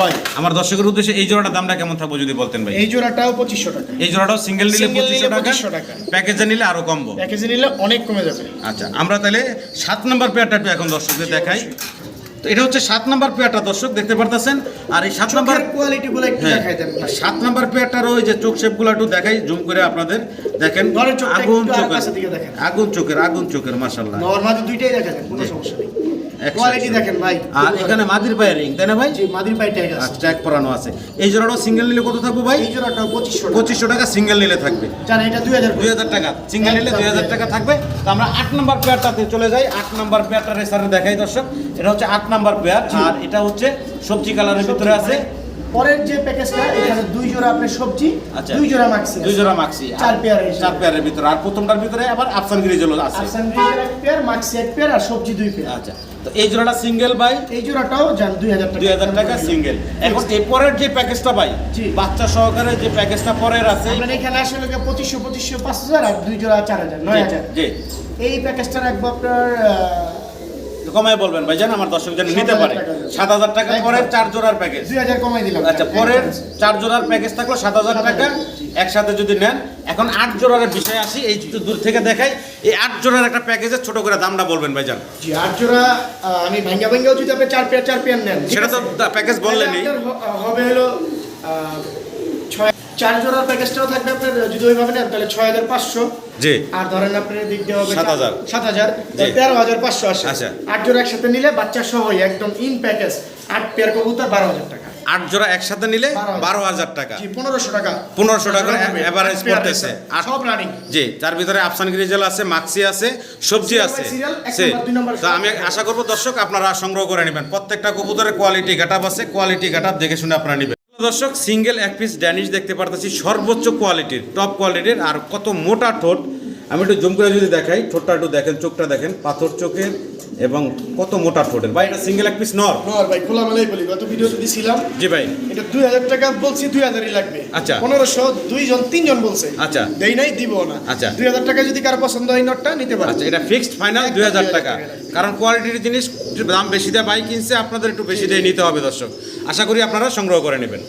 Speaker 2: ভাই
Speaker 1: আমার দর্শকের উদ্দেশ্যে এই জোড়াটার দামটা কেমন থাকব যদি বলতেন ভাই?
Speaker 2: এই জোড়াটাও পঁচিশশো টাকা।
Speaker 1: এই জোড়াটাও সিঙ্গেল নিলে পঁচিশশো টাকা প্যাকেজে নিলে আরও কমবো।
Speaker 2: প্যাকেজে নিলে অনেক কমে যাবে।
Speaker 1: আচ্ছা আমরা তাহলে সাত নাম্বার পেয়ারটা একটু এখন দর্শকদের দেখাই। তো এটা হচ্ছে সাত নাম্বার পেয়ারটা দর্শক দেখতে পারতেছেন? আর এই সাত
Speaker 2: নাম্বারগুলো একটু
Speaker 1: হ্যাঁ
Speaker 2: দেখাই দেন
Speaker 1: সাত নাম্বার পেয়ারটার ওই যে চোখ শেপগুলো একটু দেখাই জুম করে আপনাদের দেখেন। আগুন চোখের। আগুন চোখের আগুন চোখের মাশাল্লাহ
Speaker 2: নর মাঝে দুইটাই দেখা দেন কোনো সমস্যা নেই। কোয়ালিটি দেখেন ভাই।
Speaker 1: আর এখানে মাদির পায়ে রিং তাই না ভাই?
Speaker 2: জি মাদির পাই ট্যাগ আছে।
Speaker 1: আচ্ছা ট্যাগ পরানো আছে। এই জোড়াটাও সিঙ্গেল নিলে কত থাকব ভাই?
Speaker 2: এই জোড়াটাও পঁচিশশো
Speaker 1: পঁচিশশো টাকা সিঙ্গেল নিলে থাকবে।
Speaker 2: জানেন এটা দুই হাজার
Speaker 1: দুই হাজার টাকা। সিঙ্গেল নিলে দুই হাজার টাকা থাকবে। তো আমরা আট নম্বর পেয়ারটাতে চলে যাই। আট নম্বর পেয়ারটা রেসারে দেখাই দর্শক। এটা হচ্ছে আট নম্বর পেয়ার আর এটা হচ্ছে সবজি কালারের ভিতরে আছে।
Speaker 2: পরের যে প্যাকেজটা এখানে দুই জোড়া আপনার সবজি
Speaker 1: আচ্ছা।
Speaker 2: দুই জোড়া মাক্সি
Speaker 1: দুই জোড়া মাক্সি
Speaker 2: চার পেয়ার
Speaker 1: চার পেয়ারের ভিতরে। আর প্রথমটার ভিতরে আবার আফসান গ্রিজেল আছে।
Speaker 2: আফসান গ্রিজের এক পেয়ার মাক্সি এক পেয়ার আর সবজি দুই পেয়ার
Speaker 1: আচ্ছা। তো এই জোড়াটা সিঙ্গেল বাই
Speaker 2: এই জোড়াটাও যান দুই হাজার টাকা।
Speaker 1: দুই হাজার টাকা সিঙ্গেল এখন এই পরের যে প্যাকেজটা ভাই। বাচ্চা সহকারে যে প্যাকেজটা পরের আছে।
Speaker 2: মানে এখানে আসলে পঁচিশশো পঁচিশশো পাঁচ হাজার আর দুই জোড়া চার হাজার নয় হাজার।
Speaker 1: জি।
Speaker 2: এই প্যাকেজটা রাখব আপনার
Speaker 1: কমায় বলবেন ভাই জান আমার দর্শক যেন নিতে পারে। সাত হাজার টাকা পরের চার জোড়ার প্যাকেজ।
Speaker 2: দুই হাজার কমাই দিলাম।
Speaker 1: আচ্ছা পরের চার জোড়ার প্যাকেজ থাকল সাত হাজার টাকা। একসাথে যদি নেন এখন আট জোড়ার বিষয়ে আসি এই একটু দূর থেকে দেখাই এই আট জোড়ার একটা প্যাকেজের ছোট করে দামটা বলবেন ভাইজান।
Speaker 2: জি আট জোড়া আমি ভাঙ্গা ভাঙ্গাও যদি আপনি চার পেয়ার চার পেয়ার নেন
Speaker 1: সেটা তো প্যাকেজ বললেনই।
Speaker 2: হবে হলো ছয় চার জোড়ার প্যাকেজটাও থাকবে আপনার যদি ওইভাবে নেন তাহলে ছয় হাজার পাঁচশো।
Speaker 1: জি।
Speaker 2: আর ধরেন আপনার দিক দিয়ে হবে
Speaker 1: 7,000
Speaker 2: সাত হাজার তেরো হাজার পাঁচশো আসে।
Speaker 1: আচ্ছা।
Speaker 2: আট জোড়া একসাথে নিলে বাচ্চা একদম ইন প্যাকেজ আট পেয়ার কবুতর বারো হাজার টাকা।
Speaker 1: আট জোড়া একসাথে নিলে বারো হাজার। টাকা।
Speaker 2: পনেরোশো টাকা।
Speaker 1: পনেরোশো টাকা। অ্যাভারেজ পড়তেছে। আর
Speaker 2: সব রানিং
Speaker 1: জি তার ভিতরে আফসান গ্রিজেল আছে মাক্সি আছে সবজি আছে। তো আমি আশা করব দর্শক আপনারা সংগ্রহ করে নেবেন। প্রত্যেকটা কবুতরের কোয়ালিটি ঘাটাপ আছে কোয়ালিটি ঘাটাপ দেখে শুনে আপনারা নেবেন। দর্শক সিঙ্গেল এক পিস ড্যানিশ দেখতে পারতেছি, সর্বোচ্চ কোয়ালিটির টপ কোয়ালিটির আর কত মোটা ঠোঁট। আমি একটু জুম করে যদি দেখাই ঠোঁটটা একটু দেখেন চোখটা দেখেন পাথর চোখের এবং কত মোটা ঠোঁটের ভাই এটা সিঙ্গেল এক পিস নর।
Speaker 2: নর ভাই খোলা মেলাই বলি গত ভিডিও দিছিলাম।
Speaker 1: জি ভাই।
Speaker 2: এটা দুই হাজার টাকা বলছি দুই হাজারই লাগবে।
Speaker 1: আচ্ছা।
Speaker 2: পনেরোশো দুইজন তিনজন বলছে।
Speaker 1: আচ্ছা।
Speaker 2: দেই নাই দিব না।
Speaker 1: আচ্ছা।
Speaker 2: দুই হাজার টাকা যদি কারও পছন্দ হয় নটটা নিতে পারে।
Speaker 1: আচ্ছা এটা ফিক্সড ফাইনাল
Speaker 2: একদম
Speaker 1: দুই হাজার
Speaker 2: 2000 টাকা।
Speaker 1: কারণ কোয়ালিটির জিনিস দাম বেশি দেয় বাই কিনছে আপনাদের একটু বেশি দিয়ে নিতে হবে দর্শক। আশা করি আপনারা সংগ্রহ করে নেবেন।